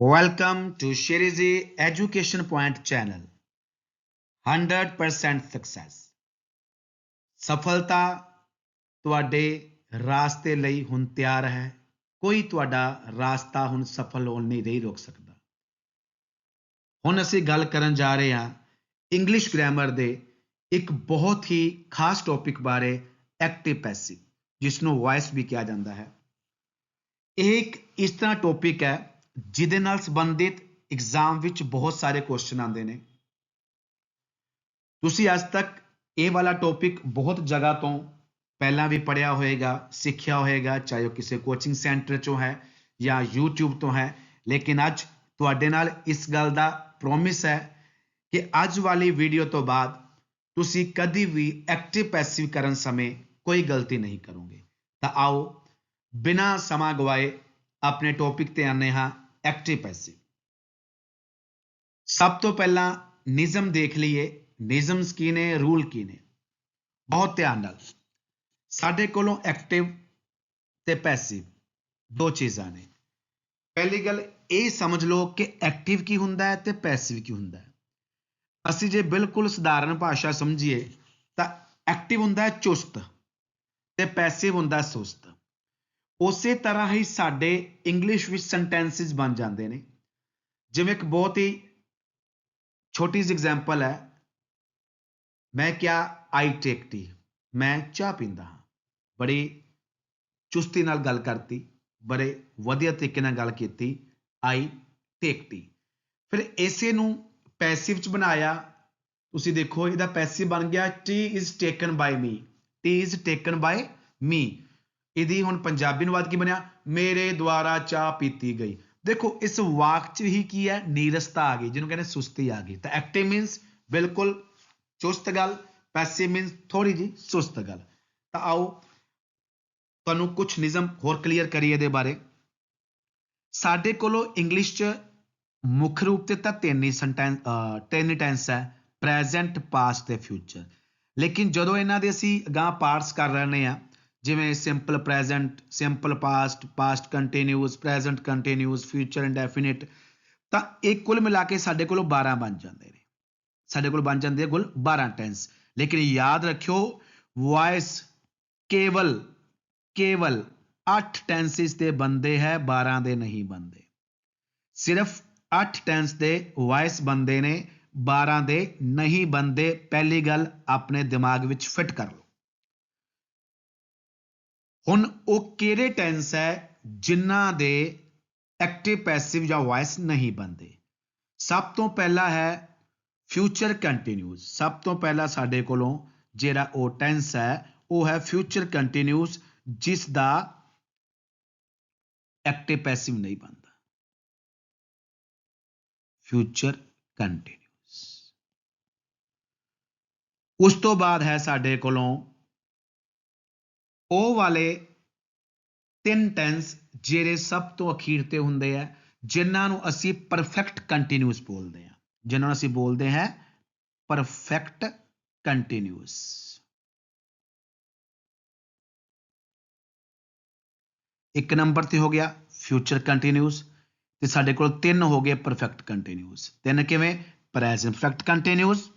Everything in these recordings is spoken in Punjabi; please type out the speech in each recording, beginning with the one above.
Welcome to Shirizi Education Point channel. 100% success. ਸਫਲਤਾ ਤੁਹਾਡੇ ਰਾਸਤੇ ਲਈ ਹੁਣ ਤਿਆਰ ਹੈ ਕੋਈ ਤੁਹਾਡਾ ਰਾਸਤਾ ਹੁਣ ਸਫਲ ਹੋਣ ਨਹੀਂ ਨਹੀਂ ਰੋਕ ਸਕਦਾ ਹੁਣ ਅਸੀਂ ਗੱਲ ਕਰਨ ਜਾ ਰਹੇ ਹਾਂ ਇੰਗਲਿਸ਼ ਗ੍ਰਾਮਰ ਦੇ ਇੱਕ ਬਹੁਤ ਹੀ ਖਾਸ ਟੌਪਿਕ ਬਾਰੇ ਐਕਟਿਵ ਪੈਸਿਵ ਜਿਸ ਨੂੰ ਵੌਇਸ ਵੀ ਕਿਹਾ ਜਾਂਦਾ ਹੈ ਇਹ ਇੱਕ ਇਸ ਤਰ੍ਹਾਂ ਟੌਪਿਕ ਹੈ ਜਿਹਦੇ ਨਾਲ ਸੰਬੰਧਿਤ ਐਗਜ਼ਾਮ ਵਿੱਚ ਬਹੁਤ ਸਾਰੇ ਕੁਐਸਚਨ ਆਉਂਦੇ ਨੇ। ਤੁਸੀਂ ਅੱਜ ਤੱਕ ਇਹ ਵਾਲਾ ਟੌਪਿਕ ਬਹੁਤ ਜਗ੍ਹਾ ਤੋਂ ਪਹਿਲਾਂ ਵੀ ਪੜਿਆ ਹੋਵੇਗਾ ਸਿੱਖਿਆ ਹੋਵੇਗਾ ਚਾਹੇ ਉਹ ਕਿਸੇ ਕੋਚਿੰਗ ਸੈਂਟਰ ਚੋਂ ਹੈ ਜਾਂ YouTube ਤੋਂ ਹੈ। ਲੇਕਿਨ ਅੱਜ ਤੁਹਾਡੇ ਨਾਲ ਇਸ ਗੱਲ ਦਾ ਪ੍ਰੋਮਿਸ ਹੈ ਕਿ ਅੱਜ ਵਾਲੀ ਵੀਡੀਓ ਤੋਂ ਬਾਅਦ ਤੁਸੀਂ ਕਦੀ ਵੀ ਐਕਟਿਵ ਪੈਸਿਵ ਕਰਨ ਸਮੇਂ ਕੋਈ ਗਲਤੀ ਨਹੀਂ ਕਰੋਗੇ। ਤਾਂ ਆਓ ਬਿਨਾਂ ਸਮਾਂ ਗਵਾਏ ਆਪਣੇ ਟੌਪਿਕ ਤੇ ਆਨੇ ਹਾਂ। ਐਕਟਿਵ ਪੈਸਿਵ ਸਭ ਤੋਂ ਪਹਿਲਾਂ ਨਿਯਮ ਦੇਖ ਲਈਏ ਨਿਯਮਸ ਕੀ ਨੇ ਰੂਲ ਕੀ ਨੇ ਬਹੁਤ ਧਿਆਨ ਨਾਲ। ਸਾਡੇ ਕੋਲੋਂ ਐਕਟਿਵ ਤੇ ਪੈਸਿਵ ਦੋ ਚੀਜ਼ਾਂ ਨੇ। ਪਹਿਲੀ ਗੱਲ, ਇਹ ਸਮਝ ਲਓ ਕਿ ਐਕਟਿਵ ਕੀ ਹੁੰਦਾ ਹੈ ਤੇ ਪੈਸਿਵ ਕੀ ਹੁੰਦਾ ਹੈ। ਅਸੀਂ ਜੇ ਬਿਲਕੁਲ ਸਧਾਰਨ ਭਾਸ਼ਾ ਸਮਝੀਏ, ਤਾਂ ਐਕਟਿਵ ਹੁੰਦਾ ਹੈ ਚੁਸਤ ਤੇ ਪੈਸਿਵ ਹੁੰਦਾ ਸੁਸਤ। ਉਸੇ ਤਰ੍ਹਾਂ ਹੀ ਸਾਡੇ ਇੰਗਲਿਸ਼ ਵਿੱਚ ਸੈਂਟੈਂਸਸ ਬਣ ਜਾਂਦੇ ਨੇ। ਜਿਵੇਂ ਇੱਕ ਬਹੁਤ ਹੀ ਛੋਟੀ ਜਿਹੀ ਐਗਜ਼ਾਮਪਲ ਹੈ। ਮੈਂ ਕਿਹਾ ਆਈ ਟੇਕ ਟੀ ਮੈਂ ਚਾਹ ਪੀਂਦਾ ਹਾਂ। ਬੜੀ ਚੁਸਤੀ ਨਾਲ ਗੱਲ ਕਰਤੀ। ਬੜੇ ਵਧੀਆ ਤਰੀਕੇ ਨਾਲ ਗੱਲ ਕੀਤੀ। ਆਈ ਟੇਕ ਟੀ ਫਿਰ ਇਸੇ ਨੂੰ ਪੈਸਿਵ ਚ ਬਣਾਇਆ। ਤੁਸੀਂ ਦੇਖੋ, ਇਹਦਾ ਪੈਸਿਵ ਬਣ ਗਿਆ tea is taken by me tea is taken by me ਇਹਦੀ ਹੁਣ ਪੰਜਾਬੀ ਅਨੁਵਾਦ ਕੀ ਬਣਿਆ? ਮੇਰੇ ਦੁਆਰਾ ਚਾਹ ਪੀਤੀ ਗਈ। ਦੇਖੋ, ਇਸ ਵਾਕ ਚ ਹੀ ਕੀ ਹੈ? ਨੀਰਸਤਾ ਆ ਗਈ, ਜਿਹਨੂੰ ਕਹਿੰਦੇ ਸੁਸਤੀ ਆ ਗਈ। ਤਾਂ ਐਕਟਿਵ ਮੀਨਸ ਬਿਲਕੁਲ ਚੁਸਤ ਗੱਲ ਪੈਸਿਵ ਮੀਨਸ ਥੋੜੀ ਜੀ ਸੁਸਤ ਗੱਲ। ਤਾਂ ਆਓ, ਤੁਹਾਨੂੰ ਕੁਝ ਨਿਯਮ ਹੋਰ ਕਲੀਅਰ ਕਰੀਏ ਇਹਦੇ ਬਾਰੇ। ਸਾਡੇ ਕੋਲੋਂ ਇੰਗਲਿਸ਼ ਚ ਮੁੱਖ ਰੂਪ ਤੇ ਤਾਂ ਤਿੰਨ ਹੀ ਸੈਂਟੈਂਸ ਤਿੰਨ ਟੈਂਸ ਹੈ ਪ੍ਰੈਜ਼ੈਂਟ ਪਾਸਟ ਤੇ ਫਿਊਚਰ ਲੇਕਿਨ ਜਦੋਂ ਇਹਨਾਂ ਦੇ ਅਸੀਂ ਅਗਾਹ ਪਾਰਟਸ ਕਰ ਰਹੇ ਆ ਜਿਵੇਂ simple present simple past past continuous present continuous future indefinite ਤਾਂ ਇਹ ਕੁੱਲ ਮਿਲਾ ਕੇ ਸਾਡੇ ਕੋਲ 12 ਬਣ ਜਾਂਦੇ ਨੇ। ਸਾਡੇ ਕੋਲ ਬਣ ਜਾਂਦੇ ਕੁੱਲ 12 ਟੈਂਸ ਲੇਕਿਨ ਯਾਦ ਰੱਖਿਓ ਵੌਇਸ ਕੇਵਲ ਕੇਵਲ 8 ਟੈਂਸਿਸ ਦੇ ਬੰਦੇ ਹੈ 12 ਦੇ ਨਹੀਂ ਬੰਦੇ ਸਿਰਫ 8 ਟੈਂਸ ਦੇ ਵੌਇਸ ਬੰਦੇ ਨੇ 12 ਦੇ ਨਹੀਂ ਬੰਦੇ ਪਹਿਲੀ ਗੱਲ ਆਪਣੇ ਦਿਮਾਗ ਵਿੱਚ ਫਿੱਟ ਕਰ ਲਓ। ਹੁਣ ਉਹ ਕਿਹੜੇ ਟੈਂਸ ਹੈ ਜਿਨ੍ਹਾਂ ਦੇ ਐਕਟਿਵ ਪੈਸਿਵ ਜਾਂ ਵਾਇਸ ਨਹੀਂ ਬਣਦੇ? ਸਭ ਤੋਂ ਪਹਿਲਾ ਹੈ ਫਿਊਚਰ ਕੰਟੀਨਿਊਸ ਸਭ ਤੋਂ ਪਹਿਲਾ ਸਾਡੇ ਕੋਲੋਂ ਜਿਹੜਾ ਉਹ ਟੈਂਸ ਹੈ, ਉਹ ਹੈ ਫਿਊਚਰ ਕੰਟੀਨਿਊਸ ਜਿਸ ਦਾ ਐਕਟਿਵ ਪੈਸਿਵ ਨਹੀਂ ਬਣਦਾ। ਫਿਊਚਰ ਕੰਟੀਨਿਊਸ ਉਸ ਤੋਂ ਬਾਅਦ ਹੈ ਸਾਡੇ ਕੋਲੋਂ ਉਹ ਵਾਲੇ ਤਿੰਨ ਟੈਂਸ ਜਿਹੜੇ ਸਭ ਤੋਂ ਅਖੀਰ ਤੇ ਹੁੰਦੇ ਆ, ਜਿਨ੍ਹਾਂ ਨੂੰ ਅਸੀਂ ਪਰਫੈਕਟ ਕੰਟੀਨਿਊਸ ਬੋਲਦੇ ਆ। ਜਿਨ੍ਹਾਂ ਨੂੰ ਅਸੀਂ ਬੋਲਦੇ ਹਾਂ ਪਰਫੈਕਟ ਕੰਟੀਨਿਊਸ ਇੱਕ ਨੰਬਰ ਤੇ ਹੋ ਗਿਆ ਫਿਊਚਰ ਕੰਟੀਨਿਊਸ ਤੇ ਸਾਡੇ ਕੋਲ ਤਿੰਨ ਹੋ ਗਏ ਪਰਫੈਕਟ ਕੰਟੀਨਿਊਸ ਤਿੰਨ ਕਿਵੇਂ? Present perfect continuous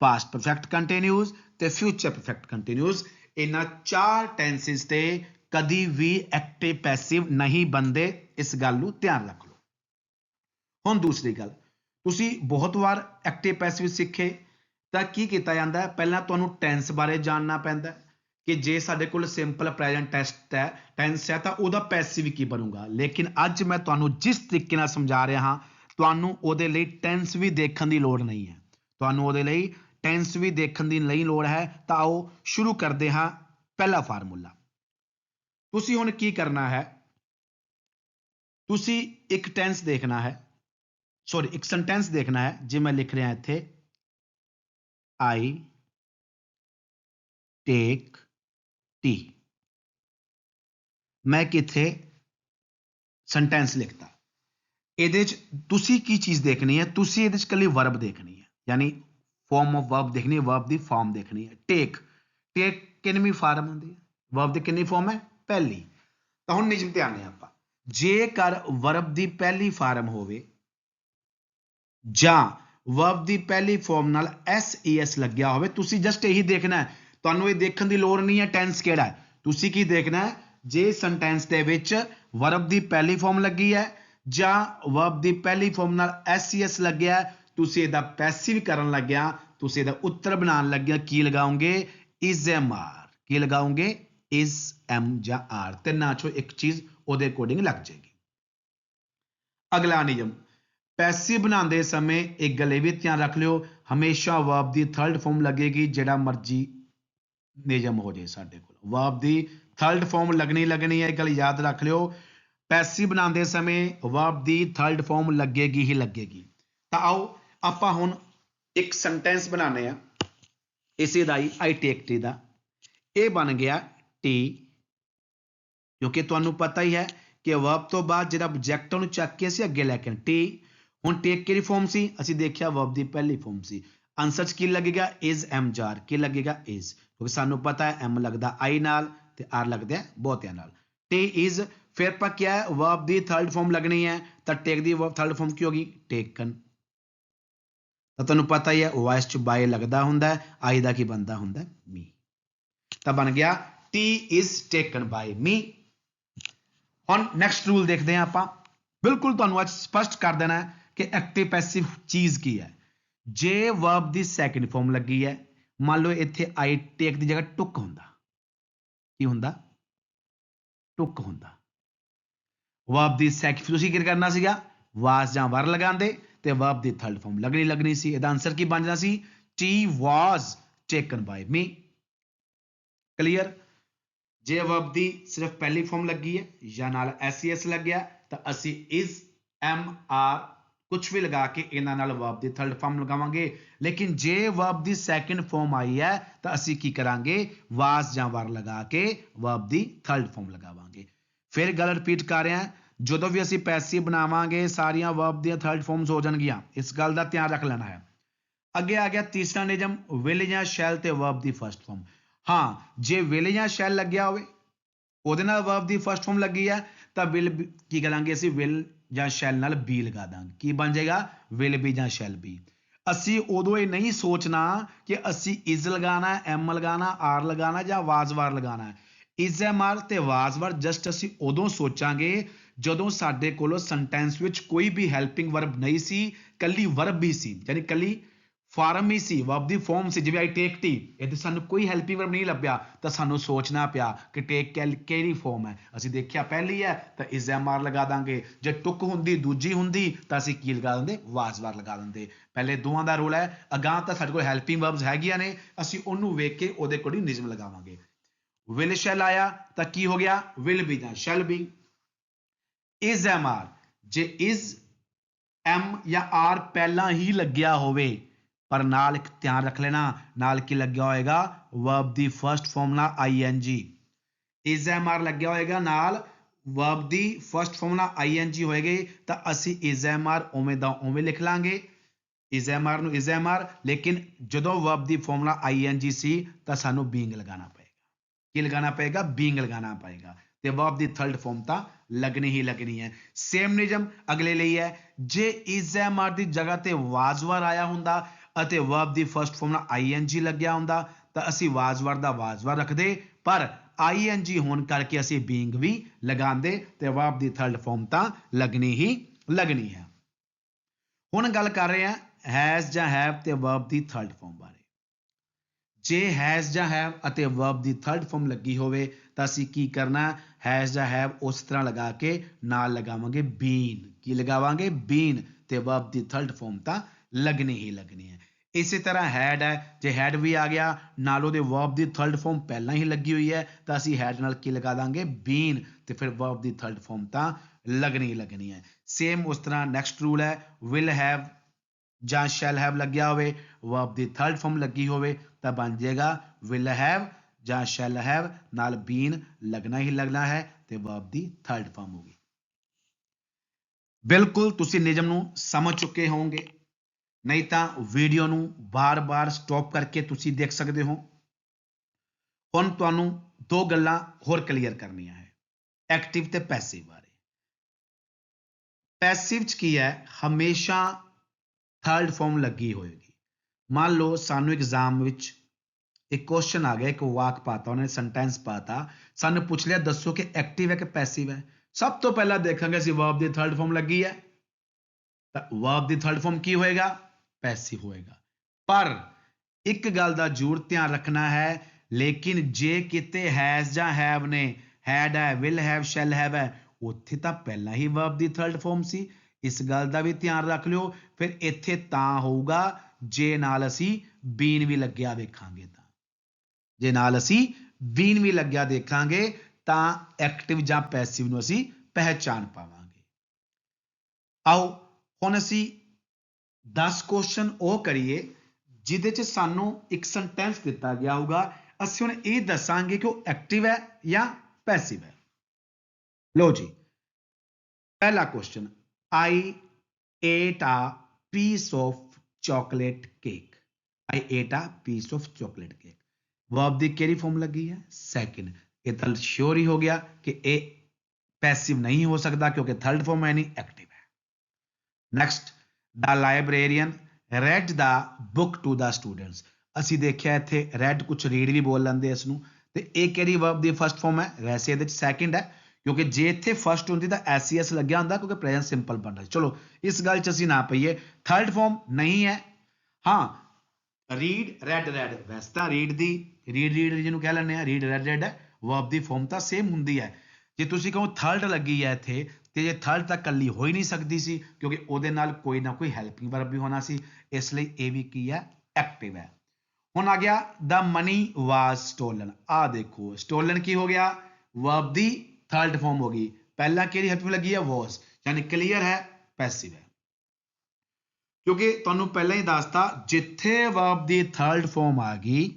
past perfect continuous ਤੇ ਫਿਊਚਰ ਪਰਫੈਕਟ ਕੰਟੀਨਿਊਸ ਇਹਨਾਂ ਚਾਰ ਟੈਂਸਿਸ ਤੇ ਕਦੀ ਵੀ ਐਕਟਿਵ ਪੈਸਿਵ ਨਹੀਂ ਬੰਦੇ ਇਸ ਗੱਲ ਨੂੰ ਧਿਆਨ ਰੱਖ ਲਓ। ਹੁਣ ਦੂਸਰੀ ਗੱਲ, ਤੁਸੀਂ ਬਹੁਤ ਵਾਰ ਐਕਟਿਵ ਪੈਸਿਵ ਸਿੱਖੇ, ਤਾਂ ਕੀ ਕੀਤਾ ਜਾਂਦਾ ਹੈ? ਪਹਿਲਾਂ ਤੁਹਾਨੂੰ ਟੈਂਸ ਬਾਰੇ ਜਾਣਨਾ ਪੈਂਦਾ ਹੈ ਕਿ ਜੇ ਸਾਡੇ ਕੋਲ ਸਿੰਪਲ ਪ੍ਰੈਜ਼ੈਂਟ ਟੈਸਟ ਹੈ ਟੈਂਸ ਹੈ ਤਾਂ ਉਹਦਾ ਪੈਸਿਵ ਕੀ ਬਣੂਗਾ? ਲੇਕਿਨ ਅੱਜ ਮੈਂ ਤੁਹਾਨੂੰ ਜਿਸ ਤਰੀਕੇ ਨਾਲ ਸਮਝਾ ਰਿਹਾ ਹਾਂ, ਤੁਹਾਨੂੰ ਉਹਦੇ ਲਈ ਟੈਂਸ ਵੀ ਦੇਖਣ ਦੀ ਲੋੜ ਨਹੀਂ ਹੈ। ਤੁਹਾਨੂੰ ਉਹਦੇ ਲਈ ਟੈਂਸ ਵੀ ਦੇਖਣ ਦੀ ਨਹੀਂ ਲੋੜ ਹੈ, ਤਾਂ ਆਓ ਸ਼ੁਰੂ ਕਰਦੇ ਹਾਂ ਪਹਿਲਾ ਫਾਰਮੂਲਾ। ਤੁਸੀਂ ਹੁਣ ਕੀ ਕਰਨਾ ਹੈ? ਤੁਸੀਂ ਇੱਕ ਟੈਂਸ ਦੇਖਣਾ ਹੈ। ਸੌਰੀ ਇੱਕ ਸੈਂਟੈਂਸ ਦੇਖਣਾ ਹੈ, ਜੇ ਮੈਂ ਲਿਖ ਰਿਹਾ ਇੱਥੇ। ਆਈ ਟੇਕ ਟੀ ਮੈਂ ਕਿਥੇ? ਸੈਂਟੈਂਸ ਲਿਖਤਾ। ਇਹਦੇ ਚ ਤੁਸੀਂ ਕੀ ਚੀਜ਼ ਦੇਖਣੀ ਹੈ? ਤੁਸੀਂ ਇਹਦੇ ਚ ਕੱਲੀ ਵਰਬ ਦੇਖਣੀ ਹੈ, ਯਾਨੀ ਫਾਰਮ ਆਫ ਵਰਬ ਦੇਖਣੀ ਹੈ ਵਰਬ ਦੀ ਫਾਰਮ ਦੇਖਣੀ ਹੈ। ਟੇਕ ਟੇਕ ਕਿੰਨੀ ਫਾਰਮ ਹੁੰਦੀ ਹੈ ਵਰਬ ਦੀ ਕਿੰਨੀ ਫਾਰਮ ਹੈ? ਪਹਿਲੀ। ਤਾਂ ਹੁਣ ਨਿਯਮ ਤੇ ਆਨੇ ਆਪਾਂ। ਜੇਕਰ ਵਰਬ ਦੀ ਪਹਿਲੀ ਫਾਰਮ ਹੋਵੇ, ਜਾਂ ਵਰਬ ਦੀ ਪਹਿਲੀ ਫਾਰਮ ਨਾਲ ਐਸ ਲੱਗਿਆ ਹੋਵੇ, ਤੁਸੀਂ ਜਸਟ ਇਹੀ ਦੇਖਣਾ ਹੈ। ਤੁਹਾਨੂੰ ਇਹ ਦੇਖਣ ਦੀ ਲੋੜ ਨਹੀਂ ਹੈ ਟੈਂਸ ਕਿਹੜਾ ਹੈ। ਤੁਸੀਂ ਕੀ ਦੇਖਣਾ ਹੈ? ਜੇ ਸੈਂਟੈਂਸ ਦੇ ਵਿੱਚ ਵਰਬ ਦੀ ਪਹਿਲੀ ਫਾਰਮ ਲੱਗੀ ਹੈ, ਜਾਂ ਵਰਬ ਦੀ ਪਹਿਲੀ ਫਾਰਮ ਨਾਲ ਐਸ ਲੱਗਿਆ ਤੁਸੀਂ ਇਹਦਾ ਪੈਸਿਵ ਕਰਨ ਲੱਗਿਆ, ਤੁਸੀਂ ਇਹਦਾ ਉੱਤਰ ਬਣਾਉਣ ਲੱਗਿਆ, ਕੀ ਲਗਾਓਗੇ? ਇਜ਼ ਐਮ ਆਰ ਕੀ ਲਗਾਓਗੇ? ਇਜ਼ ਐਮ ਜਾਂ ਆਰ ਤਿੰਨਾਂ ਚੋਂ ਇੱਕ ਚੀਜ਼ ਉਹਦੇ ਅਕੋਰਡਿੰਗ ਲੱਗ ਜਾਏਗੀ। ਅਗਲਾ ਨਿਯਮ ਪੈਸਿਵ ਬਣਾਉਂਦੇ ਸਮੇਂ ਇੱਕ ਗੱਲ ਇਹ ਵੀ ਧਿਆਨ ਰੱਖ ਲਿਓ, ਹਮੇਸ਼ਾ ਵਰਬ ਦੀ ਥਰਡ ਫਾਰਮ ਲੱਗੇਗੀ, ਜਿਹੜਾ ਮਰਜ਼ੀ ਨਿਯਮ ਹੋ ਜੇ ਸਾਡੇ ਕੋਲ। ਵਰਬ ਦੀ ਥਰਡ ਫਾਰਮ ਲੱਗਣੀ ਲੱਗਣੀ ਹੈ, ਇਹ ਗੱਲ ਯਾਦ ਰੱਖ ਲਿਓ। ਪੈਸਿਵ ਬਣਾਉਂਦੇ ਸਮੇਂ ਵਰਬ ਦੀ ਥਰਡ ਫਾਰਮ ਲੱਗੇਗੀ ਹੀ ਲੱਗੇਗੀ। ਤਾਂ ਆਓ ਆਪਾਂ ਹੁਣ ਇੱਕ ਸੈਂਟੈਂਸ ਬਣਾਉਂਦੇ ਆ ਇਸੇ ਦਾ ਹੀ ਆਈ ਟੇਕ ਟੀ ਦਾ। ਇਹ ਬਣ ਗਿਆ ਟੀ ਕਿਉਂਕਿ ਤੁਹਾਨੂੰ ਪਤਾ ਹੀ ਹੈ ਕਿ ਵਰਬ ਤੋਂ ਬਾਅਦ ਜਿਹੜਾ ਆਬਜੈਕਟ ਉਹਨੂੰ ਚੱਕ ਕੇ ਅਸੀਂ ਅੱਗੇ ਲੈ ਕੇ ਟੀ ਹੁਣ ਟੇਕ ਕਿਹੜੀ ਫਾਰਮ ਸੀ? ਅਸੀਂ ਦੇਖਿਆ ਵਰਬ ਦੀ ਪਹਿਲੀ ਫਾਰਮ ਸੀ। ਆਨਸਰ ਚ ਕੀ ਲੱਗੇਗਾ? ਇਜ਼ ਐਮ ਜਾਰ ਕੀ ਲੱਗੇਗਾ? ਇਜ਼ ਕਿਉਂਕਿ ਸਾਨੂੰ ਪਤਾ ਹੈ ਐਮ ਲੱਗਦਾ ਆਈ ਨਾਲ ਤੇ ਆਰ ਲੱਗਦਾ ਹੈ ਬਹੁਤਿਆਂ ਨਾਲ। ਟੀ ਇਜ਼ ਫਿਰ ਆਪਾਂ ਕਿਹਾ ਹੈ ਵਰਬ ਦੀ ਥਰਡ ਫਾਰਮ ਲੱਗਣੀ ਹੈ। ਤਾਂ ਟੇਕ ਦੀ ਵਰਬ ਥਰਡ ਫਾਰਮ ਕੀ ਹੋਗੀ ਟੇਕਨ ਤਾਂ ਤੁਹਾਨੂੰ ਪਤਾ ਹੀ ਹੈ ਵੌਇਸ ਚ ਬਾਏ ਲੱਗਦਾ ਹੁੰਦਾ ਹੈ ਆਈ ਦਾ ਕੀ ਬਣਦਾ ਹੁੰਦਾ ਹੈ? ਮੀ ਤਾਂ ਬਣ ਗਿਆ tea is taken by me ਹੁਣ ਨੈਕਸਟ ਰੂਲ ਦੇਖਦੇ ਹਾਂ ਆਪਾਂ। ਬਿਲਕੁਲ ਤੁਹਾਨੂੰ ਅੱਜ ਸਪਸ਼ਟ ਕਰ ਦੇਣਾ ਹੈ ਕਿ ਐਕਟਿਵ ਪੈਸਿਵ ਚੀਜ਼ ਕੀ ਹੈ। ਜੇ ਵਰਬ ਦੀ ਸੈਕੰਡ ਫਾਰਮ ਲੱਗੀ ਹੈ, ਮੰਨ ਲਓ ਇੱਥੇ ਆਈ ਟੇਕ ਦੀ ਜਗ੍ਹਾ ਟੁੱਕ ਹੁੰਦਾ। ਕੀ ਹੁੰਦਾ? ਟੁੱਕ ਹੁੰਦਾ। ਵਰਬ ਦੀ ਸੈਕੰਡ ਤੁਸੀਂ ਕੀ ਕਰਨਾ ਸੀਗਾ? ਵਾਸ ਜਾਂ ਵਰ ਲਗਾਉਂਦੇ। ਤੇ ਵਰਬ ਦੀ ਥਰਡ ਫਾਰਮ ਲੱਗਣੀ ਲੱਗਣੀ ਸੀ ਇਹਦਾ ਆਨਸਰ ਕੀ ਬਣ ਜਾਣਾ ਸੀ tea was taken by me clear ਜੇ ਵਰਬ ਦੀ ਸਿਰਫ ਪਹਿਲੀ ਫਾਰਮ ਲੱਗੀ ਹੈ ਜਾਂ ਨਾਲ ਐਸ ਲੱਗਿਆ ਤਾਂ ਅਸੀਂ is am are ਕੁਝ ਵੀ ਲਗਾ ਕੇ ਇਹਨਾਂ ਨਾਲ ਵਰਬ ਦੀ ਥਰਡ ਫਾਰਮ ਲਗਾਵਾਂਗੇ ਲੇਕਿਨ ਜੇ ਵਰਬ ਦੀ ਸੈਕੰਡ ਫਾਰਮ ਆਈ ਹੈ ਤਾਂ ਅਸੀਂ ਕੀ ਕਰਾਂਗੇ was ਜਾਂ were ਲਗਾ ਕੇ ਵਰਬ ਦੀ ਥਰਡ ਫਾਰਮ ਲਗਾਵਾਂਗੇ ਫਿਰ ਗੱਲ ਰਿਪੀਟ ਕਰ ਰਿਹਾ ਜਦੋਂ ਵੀ ਅਸੀਂ ਪੈਸਿਵ ਬਣਾਵਾਂਗੇ, ਸਾਰੀਆਂ ਵਰਬ ਦੀਆਂ ਥਰਡ ਫਾਰਮਸ ਹੋ ਜਾਣਗੀਆਂ। ਇਸ ਗੱਲ ਦਾ ਧਿਆਨ ਰੱਖ ਲੈਣਾ ਹੈ। ਅੱਗੇ ਆ ਗਿਆ ਤੀਸਰਾ ਨਿਯਮ, will ਜਾਂ shall ਤੇ verb ਦੀ ਫਰਸਟ ਫਾਰਮ ਹਾਂ, ਜੇ will ਜਾਂ shall ਲੱਗਿਆ ਹੋਵੇ, ਉਹਦੇ ਨਾਲ verb ਦੀ ਫਰਸਟ ਫਾਰਮ ਲੱਗੀ ਹੈ, ਤਾਂ will ਕੀ ਕਰਾਂਗੇ ਅਸੀਂ? ਵਿਲ ਜਾਂ ਸ਼ੈਲ ਨਾਲ ਬੀ ਲਗਾ ਦਾਂਗੇ। ਕੀ ਬਣ ਜਾਏਗਾ? ਵਿਲ ਬੀ ਜਾਂ ਸ਼ੈਲ ਬੀ ਅਸੀਂ ਉਦੋਂ ਇਹ ਨਹੀਂ ਸੋਚਣਾ ਕਿ ਅਸੀਂ ਇਜ਼ ਲਗਾਣਾ ਐਮ am ਲਗਾਣਾ are ਲਗਾਣਾ ਜਾਂ was were ਲਗਾਣਾ ਇਜ਼ ਐਮ ਆਰ ਤੇ was were ਜਸਟ ਅਸੀਂ ਉਦੋਂ ਸੋਚਾਂਗੇ ਜਦੋਂ ਸਾਡੇ ਕੋਲੋਂ ਸੈਂਟੈਂਸ ਵਿੱਚ ਕੋਈ ਵੀ ਹੈਲਪਿੰਗ ਵਰਬ ਨਹੀਂ ਸੀ, ਕੱਲੀ ਵਰਬ ਹੀ ਸੀ, ਯਾਨੀ ਕੱਲੀ ਫਾਰਮ ਹੀ ਸੀ ਵਰਬ ਦੀ ਫਾਰਮ ਸੀ, ਜਿਵੇਂ ਆਈ ਟੇਕ ਟੀ ਇਹਦੇ ਸਾਨੂੰ ਕੋਈ ਹੈਲਪਿੰਗ ਵਰਬ ਨਹੀਂ ਲੱਭਿਆ, ਤਾਂ ਸਾਨੂੰ ਸੋਚਣਾ ਪਿਆ ਕਿ ਟੇਕ ਕਿਹੜੀ ਫਾਰਮ ਹੈ। ਅਸੀਂ ਦੇਖਿਆ ਪਹਿਲੀ ਹੈ, ਤਾਂ ਇਸ ਐਮ ਆਰ ਲਗਾ ਦਾਂਗੇ। ਜੇ ਟੁੱਕ ਹੁੰਦੀ, ਦੂਜੀ ਹੁੰਦੀ, ਤਾਂ ਅਸੀਂ ਕੀ ਲਗਾ ਦਿੰਦੇ? ਵਾਜ਼ਵਾਰ ਲਗਾ ਦਿੰਦੇ। ਪਹਿਲੇ ਦੋਵਾਂ ਦਾ ਰੋਲ ਹੈ, ਅਗਾਂਹ ਤਾਂ ਸਾਡੇ ਕੋਲ ਹੈਲਪਿੰਗ ਵਰਬਸ ਹੈਗੀਆਂ ਨੇ, ਅਸੀਂ ਉਹਨੂੰ ਵੇਖ ਕੇ ਉਹਦੇ ਕੋਲ ਨਿਯਮ ਲਗਾਵਾਂਗੇ। ਵਿਲ ਸ਼ੈਲ ਆਇਆ, ਤਾਂ ਕੀ ਹੋ ਗਿਆ? ਵਿਲ ਬੀ ਜਾਂ shall be is am are. ਜੇ is ਐਮ ਜਾਂ ਆਰ ਪਹਿਲਾਂ ਹੀ ਲੱਗਿਆ ਹੋਵੇ, ਪਰ ਨਾਲ ਇੱਕ ਧਿਆਨ ਰੱਖ ਲੈਣਾ, ਨਾਲ ਕੀ ਲੱਗਿਆ ਹੋਏਗਾ? verb ਦੀ ਫਰਸਟ ਫਾਰਮ ਨਾਲ ing is am are ਲੱਗਿਆ ਹੋਏਗਾ ਨਾਲ verb ਦੀ ਫਰਸਟ ਫਾਰਮ ਨਾਲ ing ਹੋਏਗੀ, ਤਾਂ ਅਸੀਂ ਇਜ਼ am are ਉਵੇਂ ਦਾ ਉਵੇਂ ਲਿਖ ਲਾਂਗੇ। is am are ਨੂੰ is am are, ਲੇਕਿਨ ਜਦੋਂ verb ਦੀ ਫਾਰਮ ਨਾਲ ing ਸੀ, ਤਾਂ ਸਾਨੂੰ being ਲਗਾਉਣਾ ਪਏਗਾ। ਕੀ ਲਗਾਉਣਾ ਪਏਗਾ? being ਲਗਾਉਣਾ ਪਏਗਾ। ਤੇ verb ਦੀ ਥਰਡ ਫਾਰਮ ਤਾਂ ਲੱਗਣੀ ਹੀ ਲੱਗਣੀ ਹੈ। ਸੇਮ ਨਿਯਮ ਅਗਲੇ ਲਈ ਹੈ। ਜੇ is am are ਦੀ ਜਗ੍ਹਾ ਤੇ was were ਆਇਆ ਹੁੰਦਾ ਅਤੇ verb ਦੀ ਫਰਸਟ ਫਾਰਮ ਨਾਲ ing ਲੱਗਿਆ ਹੁੰਦਾ, ਤਾਂ ਅਸੀਂ was were the was were ਰੱਖਦੇ। ਪਰ ing ਹੋਣ ਕਰਕੇ ਅਸੀਂ being ਵੀ ਲਗਾਉਂਦੇ ਤੇ verb ਦੀ ਥਰਡ ਫਾਰਮ ਤਾਂ ਲੱਗਣੀ ਹੀ ਲੱਗਣੀ ਹੈ। ਹੁਣ ਗੱਲ ਕਰ ਰਹੇ ਹਾਂ ਹੈਜ਼ ਜਾਂ have ਤੇ verb ਦੀ ਥਰਡ ਫਾਰਮ ਬਾਰੇ। ਜੇ ਹੈਜ਼ ਜਾਂ ਹੈਵ ਅਤੇ verb ਦੀ ਥਰਡ ਫਾਰਮ ਲੱਗੀ ਹੋਵੇ, ਤਾਂ ਅਸੀਂ ਕੀ ਕਰਨਾ? has ਜਾਂ have ਉਸ ਤਰ੍ਹਾਂ ਲਗਾ ਕੇ ਨਾਲ ਲਗਾਵਾਂਗੇ ਬੀਨ। ਕੀ ਲਗਾਵਾਂਗੇ? ਬੀਨ। ਤੇ verb ਦੀ ਥਰਡ ਫਾਰਮ ਤਾਂ ਲੱਗਣੀ ਹੀ ਲੱਗਣੀ ਹੈ। ਇਸੇ ਤਰ੍ਹਾਂ ਹੈਡ ਹੈ। ਜੇ ਹੈਡ ਵੀ ਆ ਗਿਆ, ਨਾਲ ਉਹਦੇ verb ਦੀ ਥਰਡ ਫਾਰਮ ਪਹਿਲਾਂ ਹੀ ਲੱਗੀ ਹੋਈ ਹੈ, ਤਾਂ ਅਸੀਂ ਹੈਡ ਨਾਲ ਕੀ ਲਗਾ ਦਾਂਗੇ? ਬੀਨ। ਤੇ ਫਿਰ verb ਦੀ ਥਰਡ ਫਾਰਮ ਤਾਂ ਲੱਗਣੀ ਲੱਗਣੀ ਹੈ। ਸੇਮ ਉਸ ਤਰ੍ਹਾਂ ਨੈਕਸਟ ਰੂਲ ਹੈ, ਵਿਲ ਹੈਵ ਜਾਂ ਸ਼ੈਲ ਹੈਵ ਲੱਗਿਆ ਹੋਵੇ verb ਦੀ ਥਰਡ ਫਾਰਮ ਲੱਗੀ ਹੋਵੇ ਤਾਂ ਬਣ ਜਾਏਗਾ will have ਜਾਂ shall have, ਨਾਲ been ਲੱਗਣਾ ਹੀ ਲੱਗਣਾ ਹੈ ਤੇ verb ਦੀ ਥਰਡ ਫਾਰਮ ਹੋਗੀ ਬਿਲਕੁਲ ਤੁਸੀਂ ਨਿਯਮ ਨੂੰ ਸਮਝ ਚੁੱਕੇ ਹੋਵੋਗੇ। ਨਹੀਂ ਤਾਂ ਵੀਡੀਓ ਨੂੰ ਬਾਰ-ਬਾਰ ਸਟਾਪ ਕਰਕੇ ਤੁਸੀਂ ਦੇਖ ਸਕਦੇ ਹੋ। ਹੁਣ ਤੁਹਾਨੂੰ ਦੋ ਗੱਲਾਂ ਹੋਰ ਕਲੀਅਰ ਕਰਨੀਆਂ ਹੈ। ਐਕਟਿਵ ਤੇ ਪੈਸਿਵ ਬਾਰੇ। ਪੈਸਿਵ ਚ ਕੀ ਹੈ? ਹਮੇਸ਼ਾ ਥਰਡ ਫਾਰਮ ਲੱਗੀ ਹੋਏਗੀ। ਮੰਨ ਲਓ ਸਾਨੂੰ ਐਗਜ਼ਾਮ ਵਿੱਚ ਇੱਕ ਕੁਐਸਚਨ ਆ ਗਿਆ, ਇੱਕ ਵਾਕ ਪਾਤਾ, ਉਹਨੇ ਸੈਂਟੈਂਸ ਪਾਤਾ। ਸਾਨੂੰ ਪੁੱਛ ਲਿਆ, ਦੱਸੋ ਕਿ ਐਕਟਿਵ ਹੈ ਕਿ ਪੈਸਿਵ ਹੈ? ਸਭ ਤੋਂ ਪਹਿਲਾਂ ਦੇਖਾਂਗੇ ਅਸੀਂ ਵਰਬ ਦੀ ਥਰਡ ਫਾਰਮ ਲੱਗੀ ਹੈ। ਤਾਂ ਵਰਬ ਦੀ ਥਰਡ ਫਾਰਮ ਕੀ ਹੋਏਗਾ? ਪੈਸਿਵ ਹੋਏਗਾ। ਪਰ ਇੱਕ ਗੱਲ ਦਾ ਜ਼ਰੂਰ ਧਿਆਨ ਰੱਖਣਾ ਹੈ, ਲੇਕਿਨ ਜੇ ਕਿਤੇ ਹੈਜ਼ ਜਾਂ ਹੈਵ ਨੇ ਹੈਡ ਹੈ ਵਿਲ ਹੈਵ ਸ਼ੈਲ ਹੈਵ ਹੈ, ਉੱਥੇ ਤਾਂ ਪਹਿਲਾਂ ਹੀ ਵਰਬ ਦੀ ਥਰਡ ਫਾਰਮ ਸੀ। ਇਸ ਗੱਲ ਦਾ ਵੀ ਧਿਆਨ ਰੱਖ ਲਿਓ, ਫਿਰ ਇੱਥੇ ਤਾਂ ਹੋਊਗਾ ਜੇ ਨਾਲ ਅਸੀਂ ਬੀਨ ਵੀ ਲੱਗਿਆ ਵੇਖਾਂਗੇ ਤਾਂ। ਜੇ ਨਾਲ ਅਸੀਂ ਬੀਨ ਵੀ ਲੱਗਿਆ ਦੇਖਾਂਗੇ ਤਾਂ ਐਕਟਿਵ ਜਾਂ ਪੈਸਿਵ ਨੂੰ ਅਸੀਂ ਪਹਿਚਾਨ ਪਾਵਾਂਗੇ। ਆਓ ਹੁਣ ਅਸੀਂ 10 ਕੁਐਸਚਨ ਉਹ ਕਰੀਏ ਜਿਹਦੇ ਚ ਸਾਨੂੰ ਇੱਕ ਸੈਂਟੈਂਸ ਦਿੱਤਾ ਗਿਆ ਹੋਊਗਾ। ਅਸੀਂ ਹੁਣ ਇਹ ਦੱਸਾਂਗੇ ਕਿ ਉਹ ਐਕਟਿਵ ਹੈ ਜਾਂ ਪੈਸਿਵ ਹੈ। ਲੋ ਜੀ, ਪਹਿਲਾ question I ate a piece of chocolate cake. I ate a piece of chocolate cake. Verb ਦੀ ਕਿਹੜੀ ਫਾਰਮ ਲੱਗੀ ਹੈ? ਸੈਕਿੰਡ ਇਹ ਤਾਂ ਸ਼ੋਰ ਹੀ ਹੋ ਗਿਆ ਕਿ ਇਹ ਪੈਸਿਵ ਨਹੀਂ ਹੋ ਸਕਦਾ ਕਿਉਂਕਿ ਥਰਡ ਫਾਰਮ ਹੈ, ਨਹੀਂ ਐਕਟਿਵ ਹੈ। Next the librarian read the book to the students. ਅਸੀਂ ਦੇਖਿਆ ਇੱਥੇ read ਕੁਝ ਰੀਡ ਵੀ ਬੋਲ ਲੈਂਦੇ ਇਸ ਨੂੰ ਤੇ ਇਹ ਕਿਹੜੀ ਵਰਬ ਦੀ ਫਰਸਟ ਫਾਰਮ ਹੈ? ਵੈਸੇ ਇਹਦੇ ਚ ਸੈਕਿੰਡ ਹੈ। ਕਿਉਂਕਿ ਜੇ ਇੱਥੇ ਫਰਸਟ ਹੁੰਦੀ ਤਾਂ ਐਸ ਲੱਗਿਆ ਹੁੰਦਾ ਕਿਉਂਕਿ ਪ੍ਰੈਜ਼ੈਂਟ ਸਿੰਪਲ ਬਣ ਰਿਹਾ ਚਲੋ, ਇਸ ਗੱਲ 'ਚ ਅਸੀਂ ਨਾ ਪਈਏ। ਥਰਡ ਫਾਰਮ ਨਹੀਂ ਹੈ। ਹਾਂ ਰੀਡ ਰੈਡ ਰੈਡ ਵੈਸੇ ਰੀਡ ਦੀ ਰੀਡ ਰੀਡ ਜਿਹਨੂੰ ਕਹਿ ਲੈਂਦੇ ਆ ਰੀਡ ਰੈਡ ਰੈਡ ਵਰਬ ਦੀ ਫਾਰਮ ਤਾਂ ਸੇਮ ਹੁੰਦੀ ਹੈ। ਜੇ ਤੁਸੀਂ ਕਹੋ ਥਰਡ ਲੱਗੀ ਹੈ ਇੱਥੇ, ਤੇ ਜੇ ਥਰਡ ਤਾਂ ਕੱਲੀ ਹੋ ਹੀ ਨਹੀਂ ਸਕਦੀ ਸੀ, ਕਿਉਂਕਿ ਉਹਦੇ ਨਾਲ ਕੋਈ ਨਾ ਕੋਈ ਹੈਲਪਿੰਗ ਵਰਬ ਵੀ ਹੋਣਾ ਸੀ, ਇਸ ਲਈ ਇਹ ਵੀ ਕੀ ਹੈ ਐਕਟਿਵ ਹੈ। ਹੁਣ ਆ ਗਿਆ ਦਾ ਮਨੀ ਵਾਸ ਸਟੋਲਨ ਆ ਦੇਖੋ ਸਟੋਲਨ ਕੀ ਹੋ ਗਿਆ? ਵਰਬ ਦੀ ਥਰਡ ਫਾਰਮ ਹੋ ਗਈ ਕਿਹੜੀ ਹਰਫ ਲੱਗੀ ਹੈ ਵਾਸ ਯਾਨੀ ਕਲੀਅਰ ਹੈ ਪੈਸਿਵ ਹੈ ਕਿਉਂਕਿ ਤੁਹਾਨੂੰ ਪਹਿਲਾਂ ਹੀ ਦੱਸਤਾ ਜਿੱਥੇ ਵਰਬ ਦੀ ਥਰਡ ਫਾਰਮ ਆ ਗਈ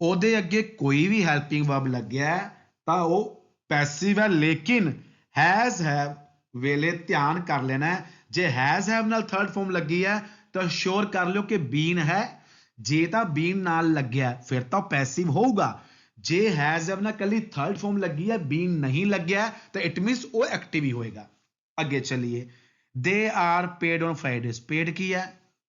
ਉਹਦੇ ਅੱਗੇ ਕੋਈ ਵੀ ਹੈਲਪਿੰਗ ਵਰਬ ਲੱਗਿਆ ਤਾਂ ਉਹ ਪੈਸਿਵ ਹੈ ਲੇਕਿਨ ਹੈਜ਼ ਹੈਵ ਵੇਲੇ ਧਿਆਨ ਕਰ ਲੈਣਾ ਜੇ ਹੈਜ਼ ਹੈਵ ਨਾਲ ਥਰਡ ਫਾਰਮ ਲੱਗੀ ਹੈ ਤਾਂ ਸ਼ੋਰ ਕਰ ਲਿਓ ਕਿ ਬੀਨ ਹੈ ਜੇ ਤਾਂ ਬੀਨ ਨਾਲ ਲੱਗਿਆ ਫਿਰ ਤਾਂ ਪੈਸਿਵ ਹੋਊਗਾ ਜੇ ਹੈਜ਼ ਹੈਵ ਨਾਲ ਕੱਲੀ ਥਰਡ ਫਾਰਮ ਲੱਗੀ ਹੈ ਬੀਨ ਨਹੀਂ ਲੱਗਿਆ ਹੈ, ਤਾਂ ਇਟ ਮੀਨਸ ਉਹ ਐਕਟਿਵ ਹੀ ਹੋਏਗਾ ਅੱਗੇ ਚੱਲੀਏ they are paid on Fridays paid ਕੀ ਹੈ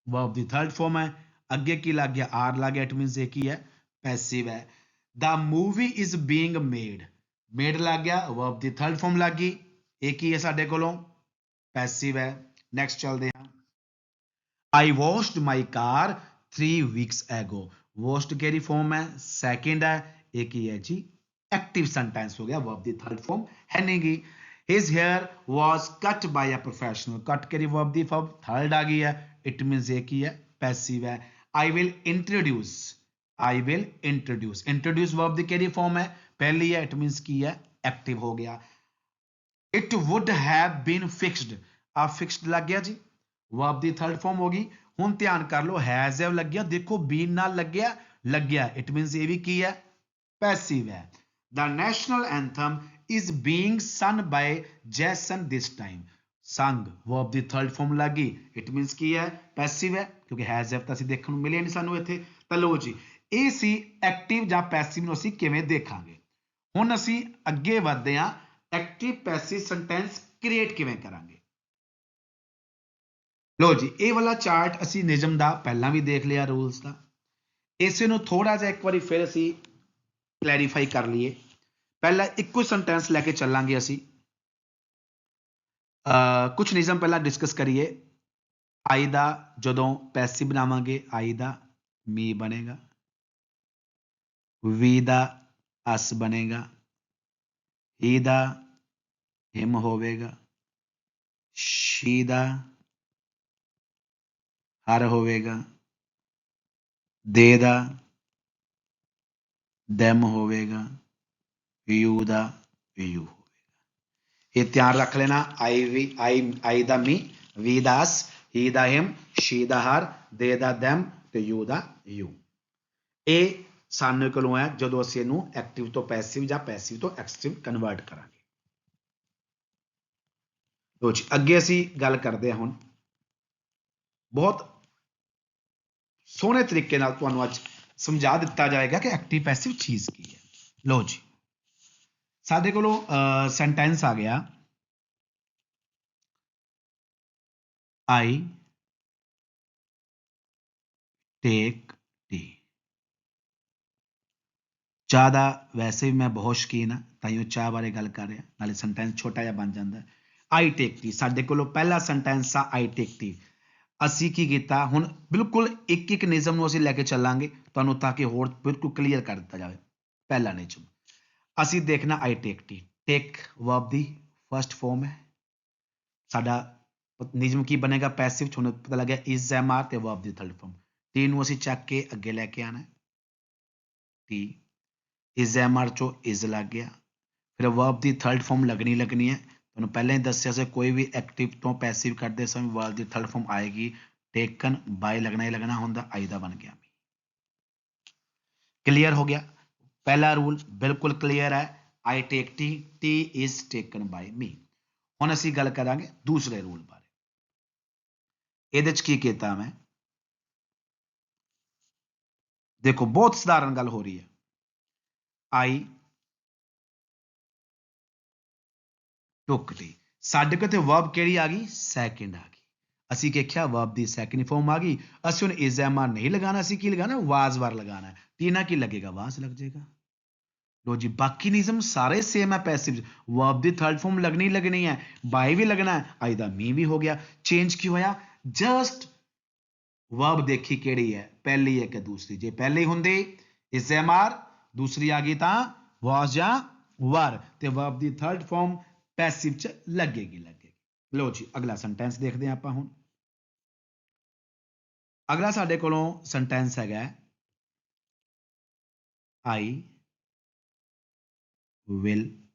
ਵਰਬ ਦੀ ਥਰਡ ਫਾਰਮ ਹੈ ਅੱਗੇ ਕੀ ਲੱਗ ਗਿਆ ਆਰ ਲੱਗ ਗਿਆ ਇਟ ਮੀਨਸ ਇਹ ਕੀ ਹੈ ਪੈਸਿਵ ਹੈ the movie is being made made ਲੱਗ ਗਿਆ ਵਰਬ ਦੀ ਥਰਡ ਫਾਰਮ ਲੱਗ ਗਈ ਇਹ ਕੀ ਹੈ ਸਾਡੇ ਕੋਲੋਂ ਪੈਸਿਵ ਹੈ ਨੈਕਸਟ ਚੱਲਦੇ ਹਾਂ I washed my car 3 weeks ago washed ਕਿਹੜੀ ਫਾਰਮ ਹੈ ਸੈਕਿੰਡ ਹੈ ਇਹ ਕੀ ਹੈ ਜੀ ਐਕਟਿਵ ਸੈਂਟੈਂਸ ਹੋ ਗਿਆ ਵਰਬ ਦੀ ਥਰਡ ਫਾਰਮ ਹੈ ਨਹੀਂਗੀ his hair was cut by a professional cut ਕਿਹੜੀ verb ਦੀ verb third ਆ ਗਈ ਹੈ it means ਇਹ ਕੀ ਹੈ passive ਹੈ I will introduce I will introduce introduce verb ਦੀ ਕਿਹੜੀ form ਹੈ ਪਹਿਲੀ ਹੈ it means ਕੀ ਹੈ active ਹੋ ਗਿਆ it would have been fixed ਆ fixed ਲੱਗ ਗਿਆ ਜੀ verb ਦੀ third form ਹੋ ਗਈ ਹੁਣ ਧਿਆਨ ਕਰ ਲਓ has have ਲੱਗਿਆ ਦੇਖੋ been ਨਾਲ ਲੱਗਿਆ ਲੱਗਿਆ it means ਇਹ ਵੀ ਕੀ ਹੈ passive. ਹੈ the national anthem is being sung by Jason this time. Sung verb the third form ਲੱਗੀ। It means ਕੀ ਹੈ? Passive ਹੈ, ਕਿਉਂਕਿ has have ਤਾਂ ਅਸੀਂ ਦੇਖਣ ਨੂੰ ਮਿਲਿਆ ਨਹੀਂ ਸਾਨੂੰ ਇੱਥੇ। ਤਾਂ ਲਓ ਜੀ, ਇਹ ਸੀ ਐਕਟਿਵ ਜਾਂ ਪੈਸਿਵ ਨੂੰ ਅਸੀਂ ਕਿਵੇਂ ਦੇਖਾਂਗੇ? ਹੁਣ ਅਸੀਂ ਅੱਗੇ ਵਧਦੇ ਹਾਂ। ਐਕਟਿਵ ਪੈਸਿਵ ਸੈਂਟੈਂਸ ਕ੍ਰੀਏਟ ਕਿਵੇਂ ਕਰਾਂਗੇ? ਲਓ ਜੀ, ਇਹ ਵਾਲਾ ਚਾਰਟ ਅਸੀਂ ਨਿਯਮ ਦਾ ਪਹਿਲਾਂ ਵੀ ਦੇਖ ਲਿਆ ਰੂਲਸ ਦਾ। ਇਸੇ ਨੂੰ ਥੋੜਾ ਜਿਹਾ ਇੱਕ ਵਾਰੀ ਫਿਰ ਅਸੀਂ ਕਲੈਰੀਫਾਈ ਕਰ ਲਈਏ। ਪਹਿਲਾਂ ਇੱਕੋ ਸੈਂਟੈਂਸ ਲੈ ਕੇ ਚੱਲਾਂਗੇ ਅਸੀਂ। ਅ ਕੁਝ ਨਿਯਮ ਪਹਿਲਾਂ ਡਿਸਕਸ ਕਰੀਏ। ਆਈ ਦਾ ਜਦੋਂ ਪੈਸਿਵ ਬਣਾਵਾਂਗੇ ਆਈ ਦਾ ਮੀ ਬਣੇਗਾ। ਵੀ ਦਾ ਅਸ ਬਣੇਗਾ। ਹੀ ਦਾ ਹਿਮ ਹੋਵੇਗਾ। ਸ਼ੀ ਦਾ ਹਰ ਹੋਵੇਗਾ। ਦੇ ਦਾ ਦਮ ਹੋਵੇਗਾ ਯੂ ਦਾ ਯੂ ਹੋਵੇਗਾ ਇਹ ਧਿਆਨ ਰੱਖ ਲੈਣਾ ਆਈ ਵੀ ਆਈ ਆਈ ਦਾ ਮੀ ਵੀ ਦਾ ਅਸ ਹੀ ਦਾ ਹਿਮ ਸ਼ੀ ਦਾ ਹਰ ਦੇ ਦਾ ਦਮ ਤੇ ਯੂ ਦਾ ਯੂ ਇਹ ਸਾਡੇ ਕੋਲੋਂ ਹੈ ਜਦੋਂ ਅਸੀਂ ਇਹਨੂੰ ਐਕਟਿਵ ਤੋਂ ਪੈਸਿਵ ਜਾਂ ਪੈਸਿਵ ਤੋਂ ਐਕਟਿਵ ਕਨਵਰਟ ਕਰਾਂਗੇ ਲੋ ਜੀ ਅੱਗੇ ਅਸੀਂ ਗੱਲ ਕਰਦੇ ਹਾਂ ਹੁਣ ਬਹੁਤ ਸੋਹਣੇ ਤਰੀਕੇ ਨਾਲ ਤੁਹਾਨੂੰ ਅੱਜ ਸਮਝਾ ਦਿੱਤਾ ਜਾਏਗਾ ਕਿ ਐਕਟਿਵ ਪੈਸਿਵ ਚੀਜ਼ ਕੀ ਹੈ ਲੋ ਜੀ ਸਾਡੇ ਕੋਲੋਂ ਸੈਂਟੈਂਸ ਆ ਗਿਆ ਆਈ ਟੇਕ ਟੀ ਚਾਹ ਦਾ ਵੈਸੇ ਵੀ ਮੈਂ ਬਹੁਤ ਸ਼ੌਕੀਨ ਹਾਂ ਤਾਂ ਉਹ ਚਾਹ ਬਾਰੇ ਗੱਲ ਕਰ ਰਿਹਾ ਨਾਲੇ ਸੈਂਟੈਂਸ ਛੋਟਾ ਜਿਹਾ ਬਣ ਜਾਂਦਾ ਆਈ ਟੇਕ ਟੀ ਸਾਡੇ ਕੋਲੋਂ ਪਹਿਲਾ ਸੈਂਟੈਂਸ ਆ ਆਈ ਟੇਕ ਟੀ ਅਸੀਂ ਕੀ ਕੀਤਾ ਹੁਣ ਬਿਲਕੁਲ ਇੱਕ ਇੱਕ ਨਿਯਮ ਨੂੰ ਅਸੀਂ ਲੈ ਕੇ ਚੱਲਾਂਗੇ ਤੁਹਾਨੂੰ ਤਾਂ ਕਿ ਹੋਰ ਬਿਲਕੁਲ ਕਲੀਅਰ ਕਰ ਦਿੱਤਾ ਜਾਵੇ ਪਹਿਲਾ ਨਿਯਮ ਅਸੀਂ ਦੇਖਣਾ I take tea take verb ਦੀ ਫਰਸਟ ਫਾਰਮ ਹੈ ਸਾਡਾ ਨਿਯਮ ਕੀ ਬਣੇਗਾ ਪੈਸਿਵ ਚ ਹੁਣ ਪਤਾ ਲੱਗਿਆ ਇਜ਼ ਐਮ ਆਰ ਤੇ ਵਰਬ ਦੀ ਥਰਡ ਫਾਰਮ ਟੀ ਨੂੰ ਅਸੀਂ ਚੱਕ ਕੇ ਅੱਗੇ ਲੈ ਕੇ ਆਣਾ ਟੀ ਇਜ਼ ਐਮ ਆਰ ਚੋਂ ਇਜ਼ ਲੱਗ ਗਿਆ ਫਿਰ ਵਰਬ ਦੀ ਥਰਡ ਫਾਰਮ ਲੱਗਣੀ ਲੱਗਣੀ ਹੈ ਤੁਹਾਨੂੰ ਪਹਿਲਾਂ ਹੀ ਦੱਸਿਆ ਸੀ, ਕੋਈ ਵੀ ਐਕਟਿਵ ਤੋਂ ਪੈਸਿਵ ਕਰਦੇ ਸਮੇਂ ਵਰਬ ਦੀ ਥਰਡ ਫਾਰਮ ਆਏਗੀ ਟੇਕਨ ਬਾਈ ਲੱਗਣਾ ਹੀ ਲੱਗਣਾ ਹੁੰਦਾ ਆਈ ਦਾ ਬਣ ਗਿਆ। ਕਲੀਅਰ ਹੋ ਗਿਆ? ਪਹਿਲਾ ਰੂਲ ਬਿਲਕੁਲ ਕਲੀਅਰ ਹੈ I take tea tea is taken by me ਹੁਣ ਅਸੀਂ ਗੱਲ ਕਰਾਂਗੇ ਦੂਸਰੇ ਰੂਲ ਬਾਰੇ। ਇਹਦੇ ਚ ਕੀ ਕੀਤਾ ਮੈਂ? ਦੇਖੋ, ਬਹੁਤ ਸਧਾਰਨ ਗੱਲ ਹੋ ਰਹੀ ਹੈ। ਆਈ ਟੁੱਕ ਟੀ ਸਾਡੇ ਕੋਲ ਤੇ ਵਰਬ ਕਿਹੜੀ ਆ ਗਈ? ਸੈਕਿੰਡ ਆ ਗਈ। ਅਸੀਂ ਦੇਖਿਆ ਵਰਬ ਦੀ ਸੈਕਿੰਡ ਫਾਰਮ ਆ ਗਈ। ਅਸੀਂ ਹੁਣ ਇਜ਼ ਐਮ ਆਰ ਨਹੀਂ ਲਗਾਣਾ ਅਸੀਂ ਕੀ ਲਗਾਣਾ ਵਾਜ਼ ਵਾਰ ਲਗਾਣਾ ਤੀਨਾ ਕੀ ਲੱਗੇਗਾ? ਵਾਜ਼ ਲੱਗ ਜਾਏਗਾ। ਲੋ ਜੀ ਬਾਕੀ ਨਿਯਮ ਸਾਰੇ ਸੇਮ ਹੈ ਪੈਸਿਵ ਵਰਬ ਦੀ ਥਰਡ ਫਾਰਮ ਲੱਗਣੀ ਲੱਗਣੀ ਹੈ। ਬਾਈ ਵੀ ਲੱਗਣਾ ਹੈ ਆਈ ਦਾ ਮੀ ਵੀ ਹੋ ਗਿਆ। ਚੇਂਜ ਕੀ ਹੋਇਆ? ਜਸਟ ਵਰਬ ਦੇਖੀ ਕਿਹੜੀ ਹੈ? ਪਹਿਲੀ ਹੈ ਕਿ ਦੂਸਰੀ। ਜੇ ਪਹਿਲੀ ਹੁੰਦੀ ਇਜ਼ ਐਮ ਆਰ, ਦੂਸਰੀ ਆ ਗਈ ਤਾਂ ਵਾਸ ਜਾਂ ਵਰ ਤੇ ਵਰਬ ਦੀ ਥਰਡ ਫਾਰਮ ਪੈਸਿਵ ਚ ਲੱਗੇਗੀ ਲੱਗੇਗੀ। ਲੋ ਜੀ, ਅਗਲਾ ਸੈਂਟੈਂਸ ਦੇਖਦੇ ਹਾਂ ਆਪਾਂ ਹੁਣ। ਅਗਲਾ ਸਾਡੇ ਕੋਲੋਂ ਸੈਂਟੈਂਸ ਹੈਗਾ ਆਈ ਵਿਲ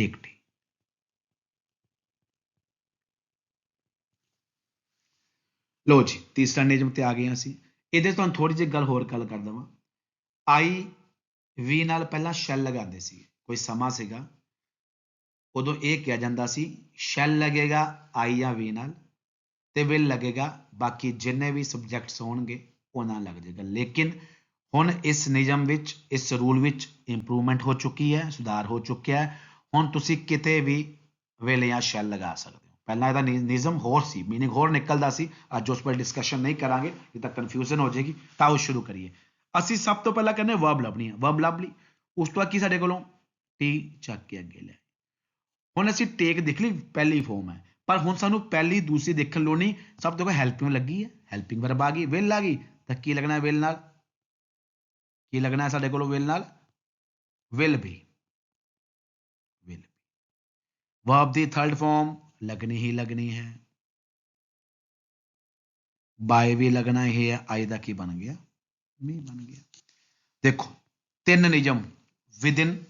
take tea. ਲੋ ਜੀ, ਤੀਸਰਾ ਨਿਯਮ ਤੇ ਆ ਗਏ ਹਾਂ ਅਸੀਂ। ਇਹਦੇ 'ਚ ਤੁਹਾਨੂੰ ਥੋੜੀ ਜਿਹੀ ਗੱਲ ਹੋਰ ਗੱਲ ਕਰ ਦਵਾਂ। ਆਈ ਵੀ ਨਾਲ ਪਹਿਲਾਂ ਸ਼ੈਲ ਲਗਾਉਂਦੇ ਸੀ। ਕੋਈ ਸਮਾਂ ਸੀਗਾ, ਉਦੋਂ ਇਹ ਕਿਹਾ ਜਾਂਦਾ ਸੀ, ਸ਼ੈਲ ਲੱਗੇਗਾ, ਆਈ ਜਾਂ ਵੀ ਨਾਲ, ਤੇ ਵਿਲ ਲੱਗੇਗਾ, ਬਾਕੀ ਜਿੰਨੇ ਵੀ ਸਬਜੈਕਟਸ ਹੋਣਗੇ ਉਹਨਾਂ ਲੱਗ ਜਾਏਗਾ। ਲੇਕਿਨ ਹੁਣ ਇਸ ਨਿਯਮ ਵਿੱਚ, ਇਸ ਰੂਲ ਵਿੱਚ ਇੰਪਰੂਵਮੈਂਟ ਹੋ ਚੁੱਕੀ ਹੈ, ਸੁਧਾਰ ਹੋ ਚੁੱਕਿਆ ਹੈ। ਹੁਣ ਤੁਸੀਂ ਕਿਤੇ ਵੀ ਵਿਲ ਜਾਂ ਸ਼ੈਲ ਲਗਾ ਸਕਦੇ ਹੋ। ਪਹਿਲਾਂ ਇਹਦਾ ਨਿ- ਨਿਯਮ ਹੋਰ ਸੀ ਮੀਨਿੰਗ ਹੋਰ ਨਿਕਲਦਾ ਸੀ। ਅੱਜ ਉਸ ਪਰ ਡਿਸਕਸ਼ਨ ਨਹੀਂ ਕਰਾਂਗੇ ਜੇ ਤਾਂ ਕਨਫਿਊਜ਼ਨ ਹੋ ਜਾਏਗੀ, ਤਾਂ ਉਹ ਸ਼ੁਰੂ ਕਰੀਏ। ਅਸੀਂ ਸਭ ਤੋਂ ਪਹਿਲਾਂ ਕਹਿੰਦੇ ਵਰਬ ਲੱਭਣੀ ਹੈ ਵਰਬ ਲੱਭ ਲਈ। ਉਸ ਤੋਂ ਬਾਅਦ ਕੀ ਸਾਡੇ ਕੋਲੋਂ? ਟੀ ਚੱਕ ਕੇ ਅੱਗੇ ਲੈ ਹੁਣ ਅਸੀਂ ਟੇਕ ਦੇਖ ਲਈ, ਪਹਿਲੀ ਫਾਰਮ ਹੈ। ਪਰ ਹੁਣ ਸਾਨੂੰ ਪਹਿਲੀ, ਦੂਸਰੀ ਦੇਖਣ ਲੋੜ ਨਹੀਂ। ਸਭ ਤੋਂ ਪਹਿਲਾਂ ਹੈਲਪਿੰਗ ਲੱਗੀ ਹੈ। ਹੈਲਪਿੰਗ ਵਰਬ ਆ ਗਈ ਵਿਲ ਆ ਗਈ। ਤਾਂ ਕੀ ਲੱਗਣਾ ਵਿਲ ਨਾਲ? ਕੀ ਲੱਗਣਾ ਹੈ ਸਾਡੇ ਕੋਲ ਵਿਲ ਨਾਲ? Will be will be verb ਦੀ ਥਰਡ ਫਾਰਮ ਲੱਗਣੀ ਹੀ ਲੱਗਣੀ ਹੈ। ਬਾਏ ਵੀ ਲੱਗਣਾ ਇਹ ਹੈ। ਆਈ ਦਾ ਕੀ ਬਣ ਗਿਆ? ਮੀ ਬਣ ਗਿਆ। ਦੇਖੋ, ਤਿੰਨ ਨਿਯਮ ਵਿਦਿਨ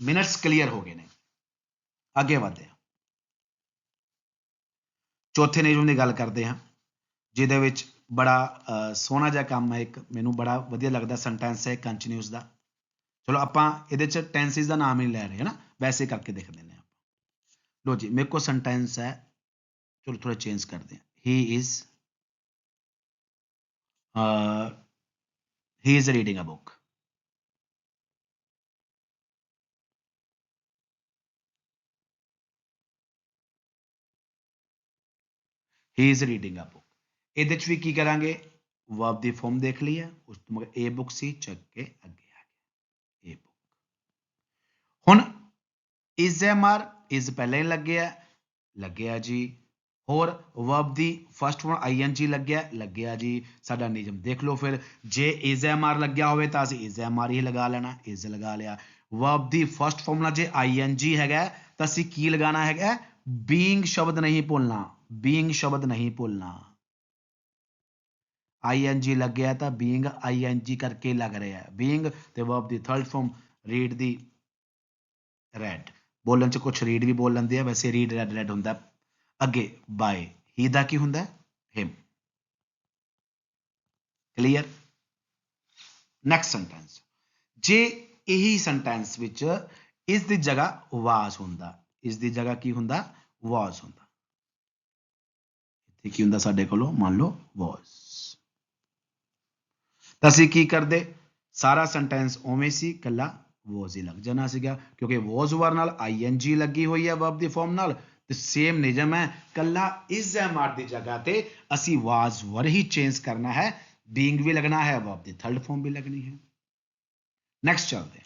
ਮਿੰਟਸ ਕਲੀਅਰ ਹੋ ਗਏ ਨੇ। ਅੱਗੇ ਵਧਦੇ ਹਾਂ। ਚੌਥੇ ਨਿਯਮ ਦੀ ਗੱਲ ਕਰਦੇ ਹਾਂ, ਜਿਹਦੇ ਵਿੱਚ ਬੜਾ ਸੋਹਣਾ ਜਿਹਾ ਕੰਮ ਹੈ ਇੱਕ, ਮੈਨੂੰ ਬੜਾ ਵਧੀਆ ਲੱਗਦਾ ਸੈਂਟੈਂਸ ਹੈ ਕੰਟੀਨਿਊਸ ਦਾ। ਚਲੋ ਆਪਾਂ ਇਹਦੇ ਚ ਟੈਂਸਿਸ ਦਾ ਨਾਮ ਹੀ ਨਹੀਂ ਲੈ ਰਹੇ, ਹਨਾ? ਵੈਸੇ ਕਰਕੇ ਦੇਖ ਲੈਂਦੇ ਹਾਂ ਲੋ ਜੀ, ਮੇਰੇ ਕੋਲ ਸੈਂਟੈਂਸ ਹੈ। ਚਲੋ ਥੋੜਾ ਚੇਂਜ ਕਰਦੇ ਹਾਂ। He is he is reading a book he is reading a book. ਇਹਦੇ ਚ ਵੀ ਕੀ ਕਰਾਂਗੇ verb ਦੀ ਫਾਰਮ ਦੇਖ ਲਈ ਹੈ ਉਸ ਤੋਂ ਮਗਰ ਇਹ ਬੁੱਕ ਸੀ ਚੱਕ ਕੇ ਅੱਗੇ ਆ ਗਿਆ ਇਹ ਬੁੱਕ ਹੁਣ is mr is ਪਹਿਲਾਂ ਹੀ ਲੱਗਿਆ ਲੱਗਿਆ ਜੀ ਹੋਰ verb ਦੀ ਫਰਸਟ ਫਾਰਮ ing ਲੱਗਿਆ ਲੱਗਿਆ ਜੀ ਸਾਡਾ ਨਿਯਮ ਦੇਖ ਲਓ ਫਿਰ ਜੇ is mr ਲੱਗਿਆ ਹੋਵੇ ਤਾਂ ਅਸੀਂ is mr ਹੀ ਲਗਾ ਲੈਣਾ is ਲਗਾ ਲਿਆ verb ਦੀ ਫਰਸਟ ਫਾਰਮ ਨਾਲ ਜੇ ing ਹੈਗਾ ਹੈ, ਤਾਂ ਅਸੀਂ ਕੀ ਲਗਾਉਣਾ ਹੈਗਾ being ਸ਼ਬਦ ਨਹੀਂ ਭੁੱਲਣਾ being ਸ਼ਬਦ ਨਹੀਂ ਭੁੱਲਣਾ। ing ਲੱਗਿਆ ਤਾਂ being ing ਕਰਕੇ ਲੱਗ ਰਿਹਾ। ਹੈ being ਤੇ verb ਦੀ ਥਰਡ ਫਾਰਮ ਰੀਡ ਦੀ ਰੈਡ ਬੋਲਣ ਚ ਕੁਝ ਰੀਡ ਵੀ ਬੋਲ ਲੈਂਦੇ ਆ, ਵੈਸੇ ਰੀਡ ਰੈਡ ਰੈਡ ਹੁੰਦਾ। ਅੱਗੇ ਬਾਏ ਹੀ ਦਾ ਕੀ ਹੁੰਦਾ? ਹਿਮ ਕਲੀਅਰ ਨੈਕਸਟ ਸੈਂਟੈਂਸ ਜੇ ਇਹੀ ਸੈਂਟੈਂਸ ਵਿੱਚ ਇਸ ਦੀ ਜਗ੍ਹਾ ਵਾਸ ਹੁੰਦਾ, ਇਸ ਦੀ ਜਗ੍ਹਾ ਕੀ ਹੁੰਦਾ? ਵਾਸ ਹੁੰਦਾ। ਇੱਥੇ ਕੀ ਹੁੰਦਾ ਸਾਡੇ ਕੋਲੋਂ? ਮੰਨ ਲਓ ਵਾਸ ਤਾਂ ਅਸੀਂ ਕੀ ਕਰਦੇ? ਸਾਰਾ ਸੈਂਟੈਂਸ ਉਵੇਂ ਸੀ ਕੱਲਾ was ਹੀ ਲੱਗ ਜਾਣਾ ਸੀਗਾ, ਕਿਉਂਕਿ was ਵਰ ਨਾਲ ing ਲੱਗੀ ਹੋਈ ਹੈ verb ਦੀ ਫਾਰਮ ਨਾਲ, ਤੇ ਸੇਮ ਨਿਯਮ ਹੈ ਕੱਲਾ ਇਸ am ਦੀ ਜਗ੍ਹਾ ਤੇ, ਅਸੀਂ was ਵਰ ਹੀ ਚੇਂਜ ਕਰਨਾ ਹੈ, being ਵੀ ਲੱਗਣਾ ਹੈ, verb ਦੀ ਥਰਡ ਫਾਰਮ ਵੀ ਲੱਗਣੀ ਹੈ। ਨੈਕਸਟ ਚੱਲਦੇ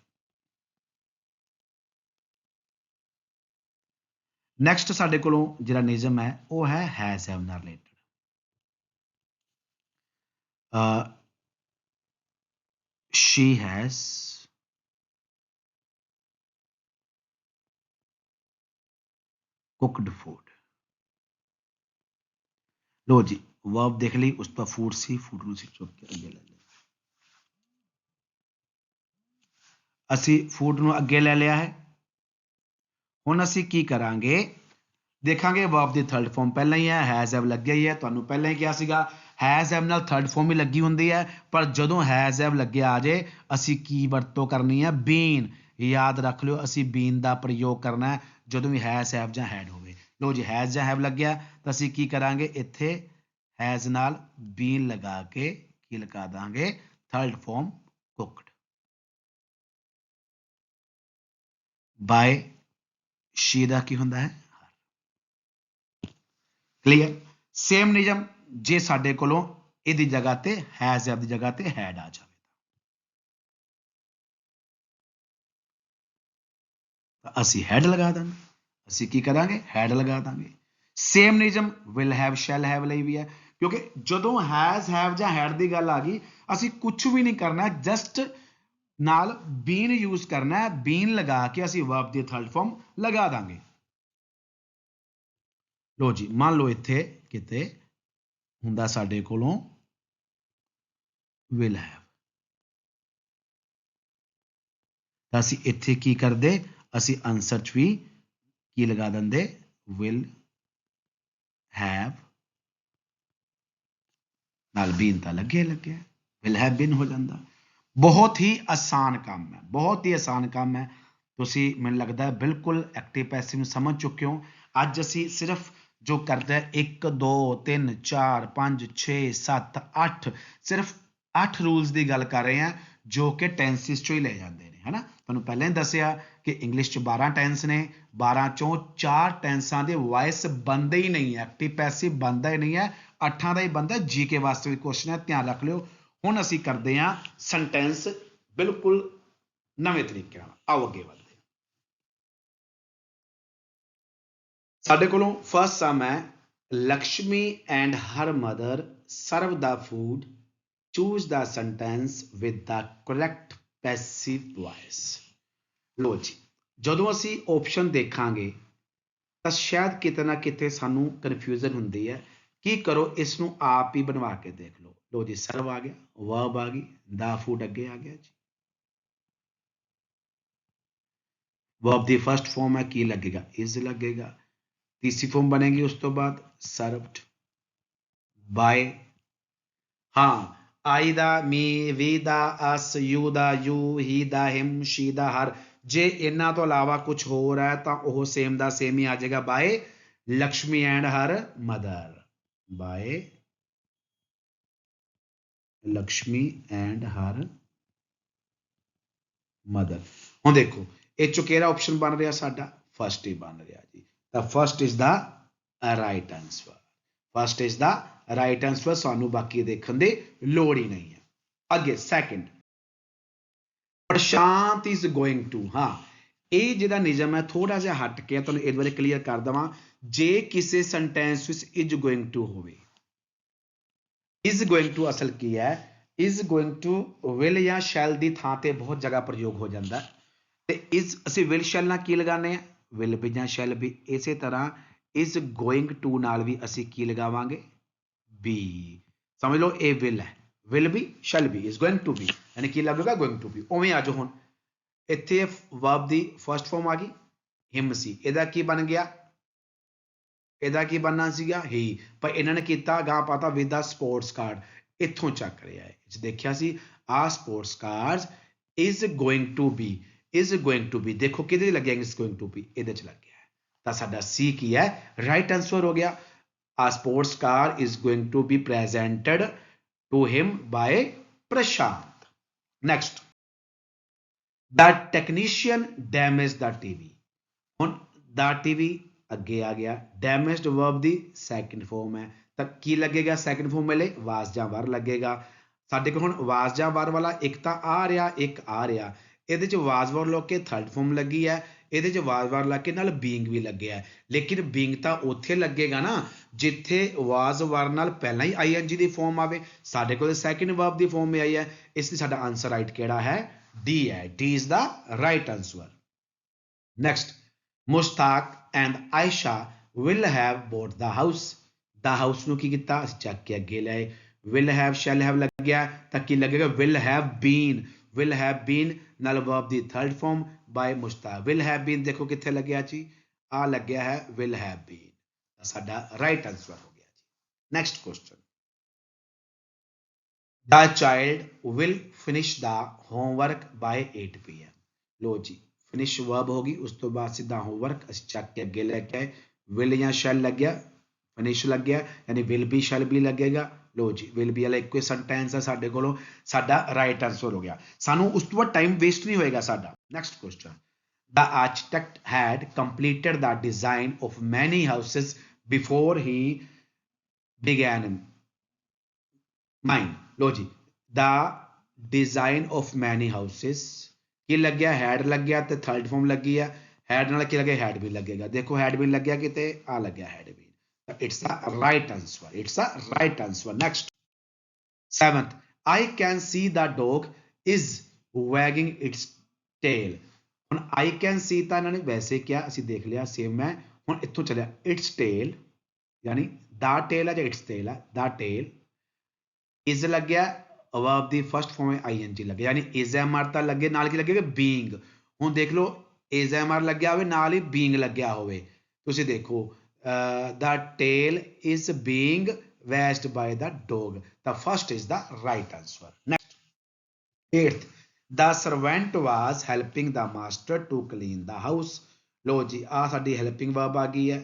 ਨੈਕਸਟ ਸਾਡੇ ਕੋਲੋਂ ਜਿਹੜਾ ਨਿਯਮ ਹੈ ਉਹ ਹੈ has have ਨਾਲ related uh, she has cooked food ਲੋ ਜੀ verb ਦੇਖ ਲਈ ਉਸ ਦਾ food ਸੀ food ਨੂੰ ਸੀ ਚੁੱਕ ਕੇ ਅੱਗੇ ਲੈ ਲਿਆ। ਅਸੀਂ food ਨੂੰ ਅੱਗੇ ਲੈ ਲਿਆ ਹੈ। ਹੁਣ ਅਸੀਂ ਕੀ ਕਰਾਂਗੇ? ਦੇਖਾਂਗੇ verb ਦੀ ਥਰਡ ਫਾਰਮ ਪਹਿਲਾਂ ਹੀ ਹੈ, has have ਲੱਗਿਆ ਹੀ ਹੈ, ਤੁਹਾਨੂੰ ਪਹਿਲਾਂ ਹੀ ਕਿਹਾ ਸੀਗਾ, has have ਨਾਲ ਥਰਡ ਫਾਰਮ ਹੀ ਲੱਗੀ ਹੁੰਦੀ ਹੈ, ਪਰ ਜਦੋਂ has have ਲੱਗਿਆ ਆ ਜੇ ਅਸੀਂ ਕੀ ਵਰਤੋਂ ਕਰਨੀ ਹੈ? been, ਯਾਦ ਰੱਖ ਲਿਓ, ਅਸੀਂ been ਦਾ ਪ੍ਰਯੋਗ ਕਰਨਾ ਹੈ, ਜਦੋਂ ਵੀ has have ਜਾਂ had ਹੋਵੇ। ਲੋ ਜੀ, has ਜਾਂ have ਲੱਗਿਆ, ਤਾਂ ਅਸੀਂ ਕੀ ਕਰਾਂਗੇ? ਇੱਥੇ has ਨਾਲ been ਲਗਾ ਕੇ ਕੀ ਲਗਾ ਦਾਂਗੇ? Third form cooked. By she ਦਾ ਕੀ ਹੁੰਦਾ ਹੈ? ਕਲੀਅਰ ਸੇਮ ਨਿਯਮ, ਜੇ ਸਾਡੇ ਕੋਲੋਂ ਇਹਦੀ ਜਗ੍ਹਾ ਤੇ has ਦੀ ਜਗ੍ਹਾ ਤੇ had ਆ ਜਾਵੇ ਤਾਂ ਅਸੀਂ ਹੈਡ ਲਗਾ ਦਾਂਗੇ। ਅਸੀਂ ਕੀ ਕਰਾਂਗੇ? ਹੈਡ ਲਗਾ ਦਾਂਗੇ। ਸੇਮ ਨਿਯਮ ਵਿਲ ਹੈਵ ਸ਼ੈਲ ਹੈਵ ਲਈ ਵੀ ਹੈ। ਕਿਉਂਕਿ ਜਦੋਂ ਹੈਜ਼ ਹੈਵ ਜਾਂ ਹੈਡ ਦੀ ਗੱਲ ਆ ਗਈ, ਅਸੀਂ ਕੁਝ ਵੀ ਨਹੀਂ ਕਰਨਾ ਜਸਟ ਨਾਲ ਬੀਨ ਯੂਜ਼ ਕਰਨਾ ਹੈ been ਲਗਾ ਕੇ ਅਸੀਂ verb ਦੀ ਥਰਡ ਫਾਰਮ ਲਗਾ ਦਾਂਗੇ। ਲੋ ਜੀ, ਮੰਨ ਲਓ ਇੱਥੇ ਕਿਤੇ ਹੁੰਦਾ ਸਾਡੇ ਕੋਲੋਂ will have ਤਾਂ ਅਸੀਂ ਇੱਥੇ ਕੀ ਕਰਦੇ, ਅਸੀਂ ਆਨਸਰ 'ਚ ਵੀ ਕੀ ਲਗਾ ਦਿੰਦੇ, will have ਨਾਲ ਬੀਨ ਤਾਂ ਲੱਗੇ ਲੱਗਿਆ will have been ਹੋ ਜਾਂਦਾ। ਬਹੁਤ ਹੀ ਆਸਾਨ ਕੰਮ ਹੈ, ਬਹੁਤ ਹੀ ਆਸਾਨ ਕੰਮ ਹੈ। ਤੁਸੀਂ, ਮੈਨੂੰ ਲੱਗਦਾ ਹੈ, ਬਿਲਕੁਲ ਐਕਟਿਵ ਪੈਸਿਵ ਨੂੰ ਸਮਝ ਚੁੱਕੇ ਹੋ। ਅੱਜ ਅਸੀਂ ਸਿਰਫ ਜੋ ਕਰਦਾ ਹੈ 1 2 3 4 5 6 7 8 ਸਿਰਫ 8 ਰੂਲਸ ਦੀ ਗੱਲ ਕਰ ਰਹੇ ਹਾਂ, ਜੋ ਕਿ ਟੈਂਸਿਸ ਚੋਂ ਹੀ ਲੈ ਜਾਂਦੇ ਨੇ, ਹਨਾ? ਤੁਹਾਨੂੰ ਪਹਿਲਾਂ ਹੀ ਦੱਸਿਆ ਕਿ ਇੰਗਲਿਸ਼ ਚ 12 ਟੈਂਸ ਨੇ 12 ਚੋਂ 4 ਟੈਂਸਾਂ ਦੇ ਵਾਇਸ ਬੰਦੇ ਹੀ ਨਹੀਂ ਹੈ ਐਕਟਿਵ ਪੈਸਿਵ ਬੰਦਾ ਹੀ ਨਹੀਂ ਹੈ 8 ਦਾ ਹੀ ਬੰਦਾ ਜੀਕੇ ਵਾਸਤੇ ਵੀ ਕੁਐਸਚਨ ਹੈ, ਧਿਆਨ ਰੱਖ ਲਿਓ। ਹੁਣ ਅਸੀਂ ਕਰਦੇ ਹਾਂ ਸੈਂਟੈਂਸ ਬਿਲਕੁਲ ਨਵੇਂ ਤਰੀਕੇ ਨਾਲ। ਆਓ ਅੱਗੇ ਵਧਦੇ ਹਾਂ। ਸਾਡੇ ਕੋਲੋਂ ਫਸਟ ਸਮ ਹੈ Lakshmi and her mother serve the food choose the sentence with the correct passive voice ਲੋ ਜੀ, ਜਦੋਂ ਅਸੀਂ ਆਪਸ਼ਨ ਦੇਖਾਂਗੇ, ਤਾਂ ਸ਼ਾਇਦ ਕਿਤੇ ਨਾ ਕਿਤੇ ਸਾਨੂੰ ਕਨਫਿਊਜ਼ਨ ਹੁੰਦੀ ਹੈ, ਕੀ ਕਰੋ ਇਸ ਨੂੰ ਆਪ ਹੀ ਬਣਵਾ ਕੇ ਦੇਖ ਲਓ। दो जी सर्व आ गया वर्ब आ गई, द फ़ूड अगे आ गया जी। वर्ब दी फ़र्स्ट फॉर्म है, की लगेगा, इज़ लगेगा। तीसरी फॉर्म बनेगी उस तो बाद सर्व्ड बाय। हाँ आई the, me, we the, us, you you you, he he him, she she her. जे ਜੇ तो अलावा कुछ हो रहा है तो वह सेम ਦਾ सेम ही आ जाएगा, by Lakshmi and her mother. By. Lakshmi and her mother ਹੁਣ ਦੇਖੋ, ਇਹ ਚੋਂ ਕਿਹੜਾ ਆਪਸ਼ਨ ਬਣ ਰਿਹਾ ਸਾਡਾ? ਫਸਟ ਹੀ ਬਣ ਰਿਹਾ ਜੀ। ਤਾਂ first is the right answer first is the right answer ਸਾਨੂੰ ਬਾਕੀ ਦੇਖਣ ਦੀ ਲੋੜ ਹੀ ਨਹੀਂ ਹੈ। ਅੱਗੇ second Prashant is going to ਹਾਂ। ਇਹ ਜਿਹੜਾ ਨਿਯਮ ਹੈ ਥੋੜਾ ਜਿਹਾ ਹਟ ਕੇ ਤੁਹਾਨੂੰ ਇਹਦੇ ਬਾਰੇ ਕਲੀਅਰ ਕਰ ਦਵਾਂ। ਜੇ ਕਿਸੇ ਸੈਂਟੈਂਸ ਵਿੱਚ ਇਜ਼ ਗੋਇੰਗ ਟੂ ਹੋਵੇ ਇਜ਼ ਗੋਇੰਗ ਟੂ ਅਸਲ ਕੀ ਹੈ? ਇਜ਼ ਗੋਇੰਗ ਟੂ ਵਿਲ ਜਾਂ ਸ਼ੈਲ ਦੀ ਥਾਂ ਤੇ ਬਹੁਤ ਜਗ੍ਹਾ ਪ੍ਰਯੋਗ ਹੋ ਜਾਂਦਾ। ਤੇ ਇਜ਼ ਅਸੀਂ ਵਿਲ ਸ਼ੈਲ ਨਾਲ ਕੀ ਲਗਾਉਂਦੇ ਆ ਵਿਲ ਵੀ ਜਾਂ ਸ਼ੈਲ ਵੀ ਇਸੇ ਤਰ੍ਹਾਂ ਇਜ਼ ਗੋਇੰਗ ਟੂ ਨਾਲ ਵੀ ਅਸੀਂ ਕੀ ਲਗਾਵਾਂਗੇ? ਬੀ ਸਮਝ ਲਓ, ਇਹ ਵਿਲ ਹੈ। Will be shall be is going to be ਯਾਨੀ ਕੀ ਲੱਗੇਗਾ ਗੋਇੰਗ ਟੂ ਬੀ ਉਵੇਂ ਆਜੋ ਹੁਣ। ਇੱਥੇ ਵਰਬ ਦੀ ਫਰਸਟ ਫਾਰਮ ਆ ਗਈ। ਹਿਮ ਸੀ। ਇਹਦਾ ਕੀ ਬਣ ਗਿਆ? ਇਹਦਾ ਕੀ ਬਣਨਾ ਸੀਗਾ? ਹੀ। ਪਰ ਇਹਨਾਂ ਨੇ ਕੀਤਾ ਗਾਂ ਪਤਾ ਵਿਦ ਦਾ ਸਪੋਰਟਸ ਕਾਰਡ ਇੱਥੋਂ ਚੱਕ ਰਿਹਾ ਹੈ ਜੇ ਦੇਖਿਆ ਸੀ a sports cards is going to be is going to be ਦੇਖੋ ਕਿਹਦੇ ਲੱਗਿਆ ਇਸ ਗੋਇੰਗ ਟੂ ਬੀ ਇਹਦੇ ਚ ਲੱਗਿਆ ਹੈ। ਤਾਂ ਸਾਡਾ ਸੀ ਕੀ ਹੈ? ਰਾਈਟ ਆਨਸਰ ਹੋ ਗਿਆ। A sports car is going to be presented to him by Prashant next the technician damage the TV ਹੁਣ ਦਾ ਟੀਵੀ ਅੱਗੇ ਆ ਗਿਆ। ਡੈਮੇਜਡ ਵਰਬ ਦੀ ਸੈਕੰਡ ਫਾਰਮ ਹੈ। ਤਾਂ ਕੀ ਲੱਗੇਗਾ? ਸੈਕੰਡ ਫਾਰਮ ਵੇਲੇ ਵਾਸ ਜਾਂ ਵਰ ਲੱਗੇਗਾ। ਸਾਡੇ ਕੋਲ ਹੁਣ ਵਾਸ ਜਾਂ ਵਰ ਵਾਲਾ ਇੱਕ ਤਾਂ ਆ ਰਿਹਾ, ਇੱਕ ਆ ਰਿਹਾ। ਇਹਦੇ ਚ ਵਾਸ ਵਰ ਲੱਗ ਕੇ ਥਰਡ ਫਾਰਮ ਲੱਗੀ ਹੈ। ਇਹਦੇ ਚ ਵਾਸ ਵਰ ਲੱਗ ਕੇ ਨਾਲ ਬੀਇੰਗ ਵੀ ਲੱਗਿਆ ਹੈ। ਲੇਕਿਨ ਬੀਇੰਗ ਤਾਂ ਉੱਥੇ ਲੱਗੇਗਾ ਨਾ, ਜਿੱਥੇ ਵਾਸ ਵਰ ਨਾਲ ਪਹਿਲਾਂ ਹੀ ਆਈਐਨਜੀ ਦੀ ਫਾਰਮ ਆਵੇ। ਸਾਡੇ ਕੋਲ ਸੈਕੰਡ ਵਰਬ ਦੀ ਫਾਰਮ ਆਈ ਹੈ। ਇਸ ਲਈ ਸਾਡਾ ਆਨਸਰ ਰਾਈਟ ਕਿਹੜਾ ਹੈ? ਡੀ ਹੈ। D is the right answer next Mushtaq and Ayesha will have bought the house the house ਨੂੰ ਕੀ ਕੀਤਾ? ਅਸੀਂ ਚੱਕ ਕੇ ਅੱਗੇ ਲਏ ਵਿਲ ਹੈਵ ਸ਼ੈਲ ਹੈਵ ਲੱਗਿਆ। ਤਾਂ ਕੀ ਲੱਗੇਗਾ। Will have been will have been ਨਾਲ verb the third form by Mushtaq will have been ਦੇਖੋ ਕਿੱਥੇ ਲੱਗਿਆ ਜੀ? ਆ ਲੱਗਿਆ ਹੈ ਵਿਲ ਹੈਵ ਬੀਨ ਸਾਡਾ ਰਾਈਟ ਆਨਸਰ ਹੋ ਗਿਆ ਜੀ। Next question The child will finish the homework by 8 pm. ਲੋ ਜੀ। ਫਿਨਿਸ਼ ਵਰਬ ਹੋ ਗਈ, ਉਸ ਤੋਂ ਬਾਅਦ ਸਿੱਧਾ ਹੋਮਵਰਕ ਅਸੀਂ ਚੱਕ ਕੇ ਅੱਗੇ ਲੈ ਕੇ ਆਏ। Will ਜਾਂ shall ਲੱਗਿਆ ਫਿਨਿਸ਼ ਲੱਗਿਆ ਯਾਨੀ will be, shall be ਲੱਗੇਗਾ ਲੋ ਜੀ, will be ਵਾਲਾ ਇੱਕੋ ਸੈਂਟੈਂਸ ਹੈ ਸਾਡੇ ਕੋਲੋਂ। ਸਾਡਾ ਰਾਈਟ ਆਨਸਰ ਹੋ ਗਿਆ। ਸਾਨੂੰ ਉਸ ਤੋਂ ਬਾਅਦ ਟਾਈਮ ਵੇਸਟ ਨਹੀਂ ਹੋਏਗਾ ਸਾਡਾ। Next question The architect had completed the design of many houses before he began. Mine. ਲੋ ਜੀ the design of many houses ਕੀ ਲੱਗਿਆ? ਹੈਡ ਲੱਗਿਆ ਤੇ ਥਰਡ ਫਾਰਮ ਲੱਗੀ ਆ। ਹੈਡ ਨਾਲ ਕੀ ਲੱਗਿਆ? ਹੈਡ ਵੀ ਲੱਗੇਗਾ। ਦੇਖੋ ਹੈਡ ਵੀ ਲੱਗਿਆ ਕਿਤੇ ਆ ਲੱਗਿਆ ਹੈਡ ਵੀ it's a right answer it's a right answer next seventh i can see the dog is wagging its tail ਹੁਣ i can see ਤਾਂ ਇਹਨਾਂ ਨੇ ਵੈਸੇ ਕਿਹਾ, ਅਸੀਂ ਦੇਖ ਲਿਆ ਸੇਮ ਹੈ। ਹੁਣ ਇੱਥੋਂ ਚੱਲਿਆ, its tail, ਯਾਨੀ ਦਾ tail ਹੈ ਜਾਂ its tail ਹੈ ਦਾ tail is ਲੱਗਿਆ verb ਦੀ ਫਰਸਟ ਫਾਰਮ ਹੈ ing ਲੱਗਿਆ ਯਾਨੀ is mr ਤਾਂ ਲੱਗੇ ਨਾਲ ਕੀ ਲੱਗੇਗਾ being ਹੁਣ ਦੇਖ ਲਓ is mr ਲੱਗਿਆ ਹੋਵੇ ਨਾਲ ਹੀ being ਲੱਗਿਆ ਹੋਵੇ ਤੁਸੀਂ ਦੇਖੋ the tail is being wagged by the dog the first is the right answer next eighth the servant was helping the master to clean the house ਲੋ ਜੀ ਆ ਸਾਡੀ ਹੈਲਪਿੰਗ verb ਆ ਗਈ ਹੈ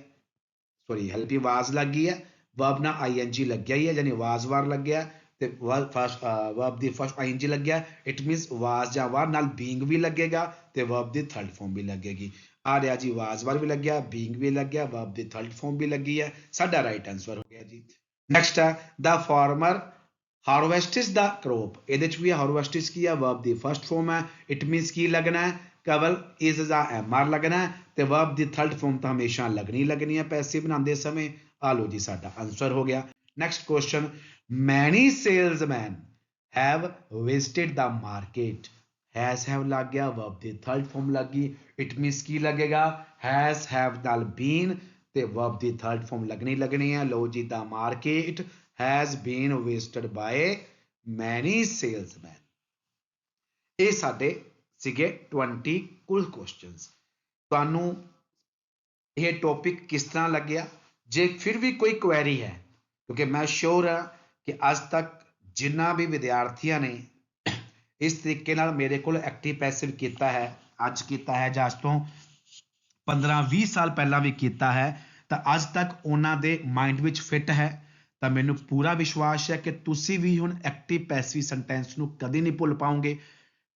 ਸੌਰੀ ਹੈਲਪਿੰਗ ਵਾਸ ਲੱਗ ਗਈ ਹੈ verb ਨਾਲ ing ਲੱਗਿਆ ਹੀ ਹੈ ਯਾਨੀ ਵਾਸ ਵਾਰ ਲੱਗਿਆ ਤੇ ਫਸਟ verb ਦੀ ਫਸਟ ing ਲੱਗਿਆ। ਇਟ ਮੀਨਸ ਵਾਸ ਜਾਂ ਵਾਰ ਨਾਲ being ਵੀ ਲੱਗੇਗਾ ਤੇ verb ਦੀ ਥਰਡ ਫਾਰਮ ਵੀ ਲੱਗੇਗੀ। ਆ ਰਿਹਾ ਜੀ ਵਾਸ ਵਾਰ ਵੀ ਲੱਗਿਆ, being ਵੀ ਲੱਗਿਆ verb ਦੀ ਥਰਡ ਫਾਰਮ ਵੀ ਲੱਗੀ ਹੈ। ਸਾਡਾ ਰਾਈਟ ਆਨਸਰ ਹੋ ਗਿਆ ਜੀ। ਨੈਕਸਟ ਹੈ ਦਾ ਫਾਰਮਰ ਹਾਰਵੈਸਟਿਸ ਦਾ ਕ੍ਰੋਪ ਇਹਦੇ ਚ ਵੀ ਹਾਰਵੈਸਟਿਸ ਕੀ ਹੈ? ਵਰਬ ਦੀ ਫਰਸਟ ਫਾਰਮ ਹੈ। ਇਟ ਮੀਨਸ ਕੀ ਲੱਗਣਾ ਹੈ? ਕਵਲ ਇਜ਼ ਦਾ ਐਮਆਰ ਲੱਗਣਾ ਹੈ। ਤੇ ਵਰਬ ਦੀ ਥਰਡ ਫਾਰਮ ਤਾਂ ਹਮੇਸ਼ਾ ਲੱਗਣੀ ਲੱਗਣੀ ਹੈ ਪੈਸੇ ਬਣਾਉਂਦੇ ਸਮੇਂ। ਆ ਲੋ ਜੀ, ਸਾਡਾ ਆਨਸਰ ਹੋ ਗਿਆ। Next question many salesman have visited the market has have ਲੱਗ ਗਿਆ verb ਦੀ ਥਰਡ ਫਾਰਮ ਲੱਗੀ ਇਟ ਮੀਨਸ ਕੀ ਲੱਗੇਗਾ ਹੈਜ਼ ਹੈਵ ਨਾਲ ਬੀਨ ਤੇ verb ਦੀ ਥਰਡ ਫਾਰਮ ਲੱਗਣੀ ਲੱਗਣੀ ਹੈ ਲੋ ਜੀ the market has been visited by many salesman ਇਹ ਸਾਡੇ ਸੀਗੇ 20 ਕੁਲ ਕੁਐਸਚਨਸ ਤੁਹਾਨੂੰ ਇਹ ਟੌਪਿਕ ਕਿਸ ਤਰ੍ਹਾਂ ਲੱਗਿਆ? ਜੇ ਫਿਰ ਵੀ ਕੋਈ ਕੁਐਰੀ ਹੈ, ਕਿਉਂਕਿ ਮੈਂ ਸ਼ੋਰ ਹਾਂ ਕਿ ਅੱਜ ਤੱਕ ਜਿੰਨਾ ਵੀ ਵਿਦਿਆਰਥੀਆਂ ਨੇ ਇਸ ਤਰੀਕੇ ਨਾਲ ਮੇਰੇ ਕੋਲ ਐਕਟਿਵ ਪੈਸਿਵ ਕੀਤਾ ਹੈ, ਅੱਜ ਕੀਤਾ ਹੈ ਜਾਂ ਅੱਜ ਤੋਂ 15-20 ਸਾਲ ਪਹਿਲਾਂ ਵੀ ਕੀਤਾ ਹੈ, ਤਾਂ ਅੱਜ ਤੱਕ ਉਹਨਾਂ ਦੇ ਮਾਈਂਡ ਵਿੱਚ ਫਿੱਟ ਹੈ, ਤਾਂ ਮੈਨੂੰ ਪੂਰਾ ਵਿਸ਼ਵਾਸ ਹੈ ਕਿ ਤੁਸੀਂ ਵੀ ਹੁਣ ਐਕਟਿਵ ਪੈਸਿਵ ਸੈਂਟੈਂਸ ਨੂੰ ਕਦੇ ਨਹੀਂ ਭੁੱਲ ਪਾਓਗੇ।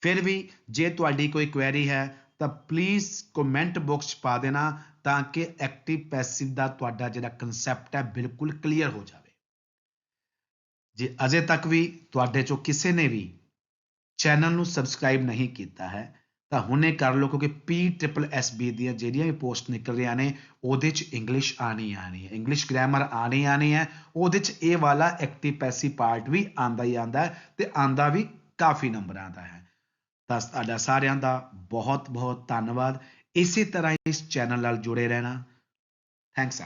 ਫਿਰ ਵੀ ਜੇ ਤੁਹਾਡੀ ਕੋਈ ਕੁਐਰੀ ਹੈ, ਤਾਂ ਪਲੀਜ਼ ਕਮੈਂਟ ਬਾਕਸ 'ਚ ਪਾ ਦੇਣਾ ਤਾਂ ਕਿ ਐਕਟਿਵ ਪੈਸਿਵ ਦਾ ਤੁਹਾਡਾ ਜਿਹੜਾ ਕਨਸੈਪਟ ਹੈ ਬਿਲਕੁਲ ਕਲੀਅਰ ਹੋ ਜਾਵੇ। ਜੇ ਅਜੇ ਤੱਕ ਵੀ ਤੁਹਾਡੇ ਚੋਂ ਕਿਸੇ ਨੇ ਵੀ ਚੈਨਲ ਨੂੰ ਸਬਸਕ੍ਰਾਈਬ ਨਹੀਂ ਕੀਤਾ ਹੈ, ਤਾਂ ਹੁਣੇ ਕਰ ਲਓ, ਕਿਉਂਕਿ ਪੀ ਟ੍ਰਿਪਲ ਐਸ ਬੀ ਦੀਆਂ ਜਿਹੜੀਆਂ ਵੀ ਪੋਸਟ ਨਿਕਲ ਰਹੀਆਂ ਨੇ, ਉਹਦੇ 'ਚ ਇੰਗਲਿਸ਼ ਆਣੀ ਆਣੀ ਹੈ। ਇੰਗਲਿਸ਼ ਗ੍ਰਾਮਰ ਆਣੀ ਆਣੀ ਹੈ, ਉਹਦੇ 'ਚ ਇਹ ਵਾਲਾ ਐਕਟਿਵ ਪੈਸਿਵ ਪਾਰਟ ਵੀ ਆਂਦਾ ਹੀ ਆਂਦਾ ਹੈ ਤੇ ਆਂਦਾ ਵੀ ਕਾਫੀ ਨੰਬਰਾਂ ਦਾ ਹੈ। ਤਾਂ ਤੁਹਾਡਾ ਸਾਰਿਆਂ ਦਾ ਬਹੁਤ ਬਹੁਤ ਧੰਨਵਾਦ। ਇਸੇ ਤਰ੍ਹਾਂ ਇਸ ਚੈਨਲ ਨਾਲ ਜੁੜੇ ਰਹਿਣਾ। Thanks a